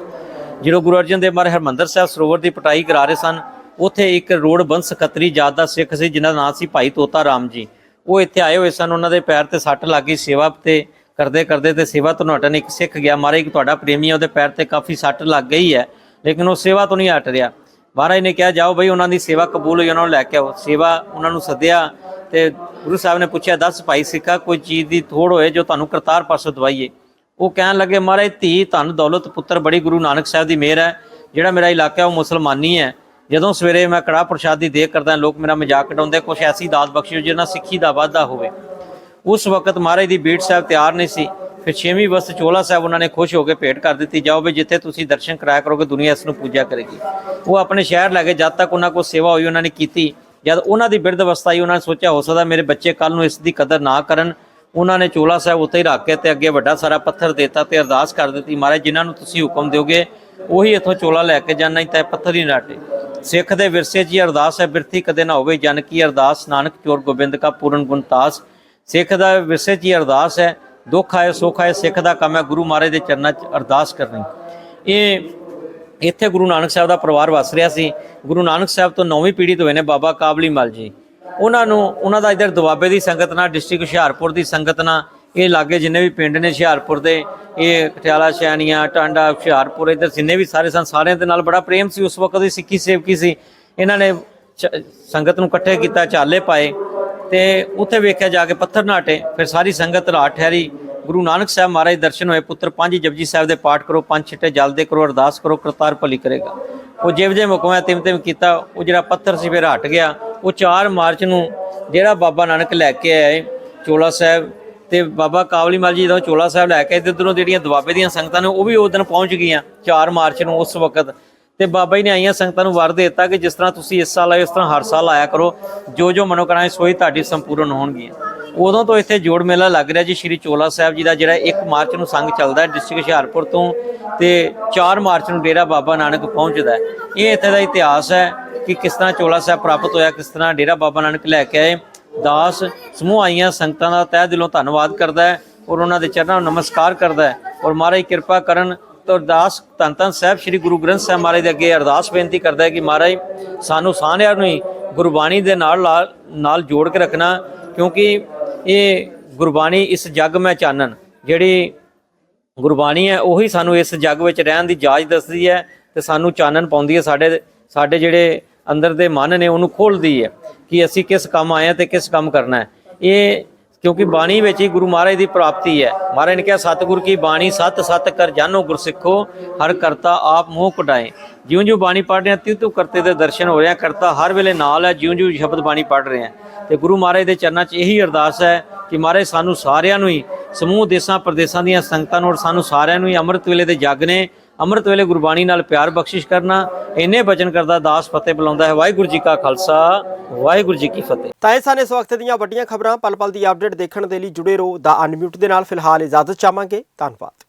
ਜਦੋਂ ਗੁਰੂ ਅਰਜਨ ਦੇਵ ਮਹਾਰਾਜ ਹਰਮੰਦਰ ਸਾਹਿਬ ਸਰੋਵਰ ਦੀ ਪਟਾਈ ਕਰਾ ਰਹੇ ਸਨ, ਉੱਥੇ ਇੱਕ ਰੋਡ ਬੰਸ ਖੱਤਰੀ ਜਾਤ ਦਾ ਸਿੱਖ ਸੀ, ਜਿਨ੍ਹਾਂ ਦਾ ਨਾਮ ਸੀ ਭਾਈ ਤੋਤਾ ਰਾਮ ਜੀ। ਉਹ ਇੱਥੇ ਆਏ ਹੋਏ ਸਨ, ਉਹਨਾਂ ਦੇ ਪੈਰ ਤੇ ਸੱਟ ਲੱਗ ਗਈ, ਸੇਵਾ ਤੇ ਕਰਦੇ ਕਰਦੇ ਤੇ ਸੇਵਾ ਤੋਂ ਹਟਣ ਇੱਕ ਸਿੱਖ ਗਿਆ। ਮਹਾਰਾਜ ਇੱਕ ਤੁਹਾਡਾ ਪ੍ਰੇਮੀ ਹੈ ਉਹਦੇ ਪੈਰ ਤੇ ਕਾਫੀ ਸੱਟ ਲੱਗ ਗਈ ਹੈ, ਲੇਕਿਨ ਉਹ ਸੇਵਾ ਤੋਂ ਨਹੀਂ ਹਟ ਰਿਹਾ। ਮਹਾਰਾਜ ਨੇ ਕਿਹਾ, ਜਾਓ ਬਈ, ਉਹਨਾਂ ਦੀ ਸੇਵਾ ਕਬੂਲ ਹੋਈ, ਉਹਨਾਂ ਨੂੰ ਲੈ ਕੇ ਆਓ। ਸੇਵਾ ਉਹਨਾਂ ਨੂੰ ਸੱਦਿਆ ਤੇ ਗੁਰੂ ਸਾਹਿਬ ਨੇ ਪੁੱਛਿਆ, ਦੱਸ ਭਾਈ ਸਿੱਖਾ ਕੋਈ ਚੀਜ਼ ਦੀ ਥੋੜ ਹੋਏ ਜੋ ਤੁਹਾਨੂੰ ਕਰਤਾਰ ਪਾਸੋਂ ਦਵਾਈਏ? ਉਹ ਕਹਿਣ ਲੱਗੇ, ਮਹਾਰਾਜ, ਧੀ ਧਨ, ਦੌਲਤ, ਪੁੱਤਰ, ਬੜੀ ਗੁਰੂ ਨਾਨਕ ਸਾਹਿਬ ਦੀ ਮਿਹਰ ਹੈ। ਜਿਹੜਾ ਮੇਰਾ ਇਲਾਕਾ ਉਹ ਮੁਸਲਮਾਨੀ ਹੈ। ਜਦੋਂ ਸਵੇਰੇ ਮੈਂ ਕੜਾ ਪ੍ਰਸ਼ਾਦ ਦੀ ਦੇਖ ਕਰਦਾ, ਲੋਕ ਮੇਰਾ ਮਜ਼ਾਕ ਉਡਾਉਂਦੇ, ਕੁਛ ਐਸੀ ਦਾਤ ਬਖਸ਼ਿਓ ਜਿਹਨਾਂ ਸਿੱਖੀ ਦਾ ਵਾਧਾ ਹੋਵੇ। ਉਸ ਵਕਤ ਮਹਾਰਾਜ ਦੀ ਬੀੜ ਸਾਹਿਬ ਤਿਆਰ ਨਹੀਂ ਸੀ। ਫਿਰ ਛੇਵੀਂ ਵਸਤ ਚੋਲਾ ਸਾਹਿਬ ਉਹਨਾਂ ਨੇ ਖੁਸ਼ ਹੋ ਕੇ ਭੇਟ ਕਰ ਦਿੱਤੀ, ਜਾਓ ਵੀ ਜਿੱਥੇ ਤੁਸੀਂ ਦਰਸ਼ਨ ਕਰਾਇਆ ਕਰੋਗੇ, ਦੁਨੀਆ ਇਸ ਨੂੰ ਪੂਜਾ ਕਰੇਗੀ। ਉਹ ਆਪਣੇ ਸ਼ਹਿਰ ਲੈ ਕੇ ਜਦ ਤੱਕ ਉਹਨਾਂ ਕੋਲ ਸੇਵਾ ਹੋਈ, ਉਹਨਾਂ ਨੇ ਕੀਤੀ। ਜਦ ਉਹਨਾਂ ਦੀ ਬਿਰਧ ਅਵਸਥਾ ਆਈ, ਉਹਨਾਂ ਨੇ ਸੋਚਿਆ, ਹੋ ਸਕਦਾ ਮੇਰੇ ਬੱਚੇ ਕੱਲ ਨੂੰ ਇਸ ਦੀ ਕਦਰ ਨਾ ਕਰਨ। ਉਹਨਾਂ ਨੇ ਚੋਲਾ ਸਾਹਿਬ ਉੱਤੇ ਹੀ ਰੱਖ ਕੇ ਤੇ ਅੱਗੇ ਵੱਡਾ ਸਾਰਾ ਪੱਥਰ ਦੇਤਾ ਤੇ ਅਰਦਾਸ ਕਰ ਦਿੱਤੀ, ਮਹਾਰਾਜ, ਜਿਨ੍ਹਾਂ ਨੂੰ ਤੁਸੀਂ ਹੁਕਮ ਦਿਓਗੇ ਉਹੀ ਇੱਥੋਂ ਚੋਲਾ ਲੈ ਕੇ ਜਾਣਾ ਹੀ ਤਾਂ ਪੱਥਰ ਹੀ ਨਾਟੇ। ਸਿੱਖ ਦੇ ਵਿਰਸੇ 'ਚ ਹੀ ਅਰਦਾਸ ਹੈ, ਬਿਰਥੀ ਕਦੇ ਨਾ ਹੋਵੇ ਜਨ ਕੀ ਅਰਦਾਸ, ਨਾਨਕ ਚੋਰ ਗੋਬਿੰਦ ਕਾ ਪੂਰਨ ਗੁਣਤਾਸ। ਸਿੱਖ ਦਾ ਵਿਰਸੇ 'ਚ ਹੀ ਅਰਦਾਸ ਹੈ, ਦੁੱਖ ਆਏ, ਸੁੱਖ ਆਏ, ਸਿੱਖ ਦਾ ਕੰਮ ਹੈ, ਗੁਰੂ ਮਹਾਰਾਜ ਦੇ ਚਰਨਾਂ 'ਚ ਅਰਦਾਸ ਕਰਨੀ। ਇਹ ਇੱਥੇ ਗੁਰੂ ਨਾਨਕ ਸਾਹਿਬ ਦਾ ਪਰਿਵਾਰ ਵਸ ਰਿਹਾ ਸੀ। ਗੁਰੂ ਨਾਨਕ ਸਾਹਿਬ ਤੋਂ ਨੌਵੀਂ ਪੀੜ੍ਹੀ ਤੋਂ ਹੋਏ ਨੇ ਬਾਬਾ ਕਾਬਲੀ ਮਲ ਜੀ। ਉਹਨਾਂ ਨੂੰ, ਉਹਨਾਂ ਦਾ ਇਧਰ ਦੁਆਬੇ ਦੀ ਸੰਗਤ ਨਾਲ, ਡਿਸਟ੍ਰਿਕਟ ਹੁਸ਼ਿਆਰਪੁਰ ਦੀ ਸੰਗਤ ਨਾਲ ਇਹ ਲਾਗੇ ਜਿੰਨੇ ਵੀ ਪਿੰਡ ਨੇ ਹੁਸ਼ਿਆਰਪੁਰ ਦੇ, ਇਹ ਕਟਿਆਲਾ ਸ਼ੈਨੀਆਂ ਟਾਂਡਾ, ਹੁਸ਼ਿਆਰਪੁਰ, ਇਧਰ ਜਿੰਨੇ ਵੀ ਸਾਰੇ ਸਨ, ਸਾਰਿਆਂ ਦੇ ਨਾਲ ਬੜਾ ਪ੍ਰੇਮ ਸੀ, ਉਸ ਵਕਤ ਦੀ ਸਿੱਖੀ ਸੇਵਕੀ ਸੀ। ਇਹਨਾਂ ਨੇ ਚ- ਸੰਗਤ ਨੂੰ ਇਕੱਠੇ ਕੀਤਾ, ਚਾਲੇ ਪਾਏ ਤੇ ਉੱਥੇ ਵੇਖਿਆ ਜਾ ਕੇ ਪੱਥਰ ਨਾਟੇ, ਫਿਰ ਸਾਰੀ ਸੰਗਤ ਰਾਤ ਠਹਿਰੀ। ਗੁਰੂ ਨਾਨਕ ਸਾਹਿਬ ਮਹਾਰਾਜ ਦੇ ਦਰਸ਼ਨ ਹੋਏ, ਪੁੱਤਰ ਪੰਜ ਜਪਜੀ ਸਾਹਿਬ ਦੇ ਪਾਠ ਕਰੋ, ਪੰਜ ਛਿੱਟੇ ਜਲ ਦੇ ਕਰੋ, ਅਰਦਾਸ ਕਰੋ, ਕਰਤਾਰ ਭਲੀ ਕਰੇਗਾ। ਉਹ ਜਿਵ ਜਿਵੇਂ ਹੁਕਮ ਤਿਮ ਤਿਮ ਕੀਤਾ, ਉਹ ਜਿਹੜਾ ਪੱਥਰ ਸੀ, ਫਿਰ ਹਟ ਗਿਆ। ਉਹ 4 ਮਾਰਚ ਨੂੰ ਜਿਹੜਾ ਬਾਬਾ ਨਾਨਕ ਲੈ ਕੇ ਆਏ, ਚੋਲਾ ਸਾਹਿਬ ਤੇ ਬਾਬਾ ਕਾਬਲੀ ਮਲ ਜੀ ਜਦੋਂ ਚੋਲਾ ਸਾਹਿਬ ਲੈ ਕੇ ਇਧਰੋਂ ਜਿਹੜੀਆਂ ਦੁਆਬੇ ਦੀਆਂ ਸੰਗਤਾਂ ਨੇ ਉਹ ਵੀ ਉਸ ਦਿਨ ਪਹੁੰਚ ਗਈਆਂ 4 ਮਾਰਚ ਨੂੰ ਉਸ ਵਕਤ। ਤੇ ਬਾਬਾ ਜੀ ਨੇ ਆਈਆਂ ਸੰਗਤਾਂ ਨੂੰ ਵਰ ਦੇ ਦਿੱਤਾ ਕਿ ਜਿਸ ਤਰ੍ਹਾਂ ਤੁਸੀਂ ਇਸ ਸਾਲ ਆਏ ਉਸ ਤਰ੍ਹਾਂ ਹਰ ਸਾਲ ਆਇਆ ਕਰੋ। ਜੋ ਜੋ ਮਨੋਕਾਮਨਾਵਾਂ ਸੋਈ ਤੁਹਾਡੀ ਸੰਪੂਰਨ ਹੋਣਗੀਆਂ। ਉਦੋਂ ਤੋਂ ਇੱਥੇ ਜੋੜ ਮੇਲਾ ਲੱਗ ਰਿਹਾ ਜੀ ਸ਼੍ਰੀ ਚੋਲਾ ਸਾਹਿਬ ਜੀ ਦਾ, ਜਿਹੜਾ 1 ਮਾਰਚ ਨੂੰ ਸੰਗ ਚੱਲਦਾ ਡਿਸਟ੍ਰਿਕਟ ਹੁਸ਼ਿਆਰਪੁਰ ਤੋਂ ਤੇ 4 ਮਾਰਚ ਨੂੰ ਡੇਰਾ ਬਾਬਾ ਨਾਨਕ ਪਹੁੰਚਦਾ ਇਹ ਇੱਥੇ ਦਾ ਇਤਿਹਾਸ ਹੈ ਕਿ ਕਿਸ ਤਰ੍ਹਾਂ ਚੋਲਾ ਸਾਹਿਬ ਪ੍ਰਾਪਤ ਹੋਇਆ, ਕਿਸ ਤਰ੍ਹਾਂ ਡੇਰਾ ਬਾਬਾ ਨਾਨਕ ਲੈ ਕੇ ਆਏ। ਦਾਸ ਸਮੂਹ ਆਈਆਂ ਸੰਗਤਾਂ ਦਾ ਤਹਿ ਦਿਲੋਂ ਧੰਨਵਾਦ ਕਰਦਾ ਹੈ ਔਰ ਉਹਨਾਂ ਦੇ ਚਰਨਾਂ ਨੂੰ ਨਮਸਕਾਰ ਕਰਦਾ ਹੈ। ਔਰ ਮਹਾਰਾਜ ਕਿਰਪਾ ਕਰਨ ਤਾਂ ਅਰਦਾਸ ਧੰਨ ਧੰਨ ਸਾਹਿਬ ਸ੍ਰੀ ਗੁਰੂ ਗ੍ਰੰਥ ਸਾਹਿਬ ਮਹਾਰਾਜ ਦੇ ਅੱਗੇ ਅਰਦਾਸ ਬੇਨਤੀ ਕਰਦਾ ਹੈ ਕਿ ਮਹਾਰਾਜ ਸਾਨੂੰ ਸਾਰਿਆਂ ਨੂੰ ਹੀ ਗੁਰਬਾਣੀ ਦੇ ਨਾਲ ਲਾ- ਨਾਲ ਜੋੜ ਕੇ ਰੱਖਣਾ, ਕਿਉਂਕਿ ਇਹ ਗੁਰਬਾਣੀ ਇਸ ਜੱਗ ਮੈਂ ਚਾਨਣ। ਜਿਹੜੀ ਗੁਰਬਾਣੀ ਹੈ, ਉਹੀ ਸਾਨੂੰ ਇਸ ਜੱਗ ਵਿੱਚ ਰਹਿਣ ਦੀ ਜਾਚ ਦੱਸਦੀ ਹੈ ਤੇ ਸਾਨੂੰ ਚਾਨਣ ਪਾਉਂਦੀ ਹੈ ਸਾਡੇ ਸਾਡੇ ਜਿਹੜੇ ਅੰਦਰ ਦੇ ਮਨ ਨੇ, ਉਹਨੂੰ ਖੋਲਦੀ ਹੈ। ਕਿ ਅਸੀਂ ਕਿਸ ਕੰਮ ਆਏ ਹਾਂ ਤੇ ਕਿਸ ਕੰਮ ਕਰਨਾ ਹੈ। ਇਹ ਕਿਉਂਕਿ ਬਾਣੀ ਵਿੱਚ ਹੀ ਗੁਰੂ ਮਹਾਰਾਜ ਦੀ ਪ੍ਰਾਪਤੀ ਹੈ। ਮਹਾਰਾਜ ਨੇ ਕਿਹਾ, ਸਤਿਗੁਰ ਕੀ ਬਾਣੀ ਸਤ ਸਤ ਕਰ ਜਾਣੋ ਗੁਰਸਿੱਖੋ, ਹਰ ਕਰਤਾ ਆਪ ਮੋਹ ਕਢਾਏ। ਜਿਉਂ ਜਿਉਂ ਬਾਣੀ ਪੜ੍ਹ ਰਹੇ ਹਾਂ ਤਿਉ ਤਿਉ ਕਰਤੇ ਦੇ ਦਰਸ਼ਨ ਹੋ ਰਿਹਾ ਕਰਤਾ ਹਰ ਵੇਲੇ ਨਾਲ ਹੈ ਜਿਉਂ ਜਿਉਂ ਸ਼ਬਦ ਬਾਣੀ ਪੜ੍ਹ ਰਹੇ ਆ ਤੇ ਗੁਰੂ ਮਹਾਰਾਜ ਦੇ ਚਰਨਾਂ 'ਚ ਇਹੀ ਅਰਦਾਸ ਹੈ ਕਿ ਮਹਾਰਾਜ ਸਾਨੂੰ ਸਾਰਿਆਂ ਨੂੰ ਹੀ ਸਮੂਹ ਦੇਸਾਂ ਪ੍ਰਦੇਸਾਂ ਦੀਆਂ ਸੰਗਤਾਂ ਨੂੰ ਔਰ ਸਾਨੂੰ ਸਾਰਿਆਂ ਨੂੰ ਹੀ ਅੰਮ੍ਰਿਤ ਵੇਲੇ ਦੇ ਜਗ ਨੇ ਅੰਮ੍ਰਿਤ ਵੇਲੇ ਗੁਰਬਾਣੀ ਨਾਲ ਪਿਆਰ ਬਖਸ਼ਿਸ਼ ਕਰਨਾ, ਇੰਨੇ ਬਚਨ ਕਰਦਾ, ਦਾਸ ਫਤਿਹ ਬੁਲਾਉਂਦਾ ਹੈ। ਵਾਹਿਗੁਰੂ ਜੀ ਕਾ ਖਾਲਸਾ, ਵਾਹਿਗੁਰੂ ਜੀ ਕੀ ਫਤਿਹ। ਤਾਂ ਇਹ ਸਨ ਇਸ ਵਕਤ ਦੀਆਂ ਵੱਡੀਆਂ ਖਬਰਾਂ। ਪਲ ਪਲ ਦੀ ਅਪਡੇਟ ਦੇਖਣ ਦੇ ਲਈ ਜੁੜੇ ਰਹੋ। ਦਾ ਅਨਮਿਊਟ ਦੇ ਨਾਲ ਫਿਲਹਾਲ ਇਜਾਜ਼ਤ ਚਾਹਾਂਗੇ। ਧੰਨਵਾਦ।